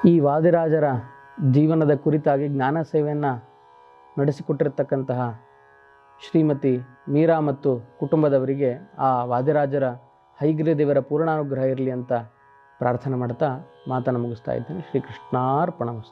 ಈ ವಾದಿರಾಜರ ಜೀವನದ ಕುರಿತಾಗಿ ಜ್ಞಾನ ಸೇವೆಯನ್ನು ನಡೆಸಿಕೊಟ್ಟಿರ್ತಕ್ಕಂತಹ ಶ್ರೀಮತಿ ಮೀರಾ ಮತ್ತು ಕುಟುಂಬದವರಿಗೆ ಆ ವಾದಿರಾಜರ ಹೈಗ್ರಿ ದೇವರ ಪೂರ್ಣಾನುಗ್ರಹ ಇರಲಿ ಅಂತ ಪ್ರಾರ್ಥನೆ ಮಾಡ್ತಾ ಮಾತನ್ನು ಮುಗಿಸ್ತಾ ಇದ್ದೇನೆ. ಶ್ರೀಕೃಷ್ಣಾರ್ಪಣ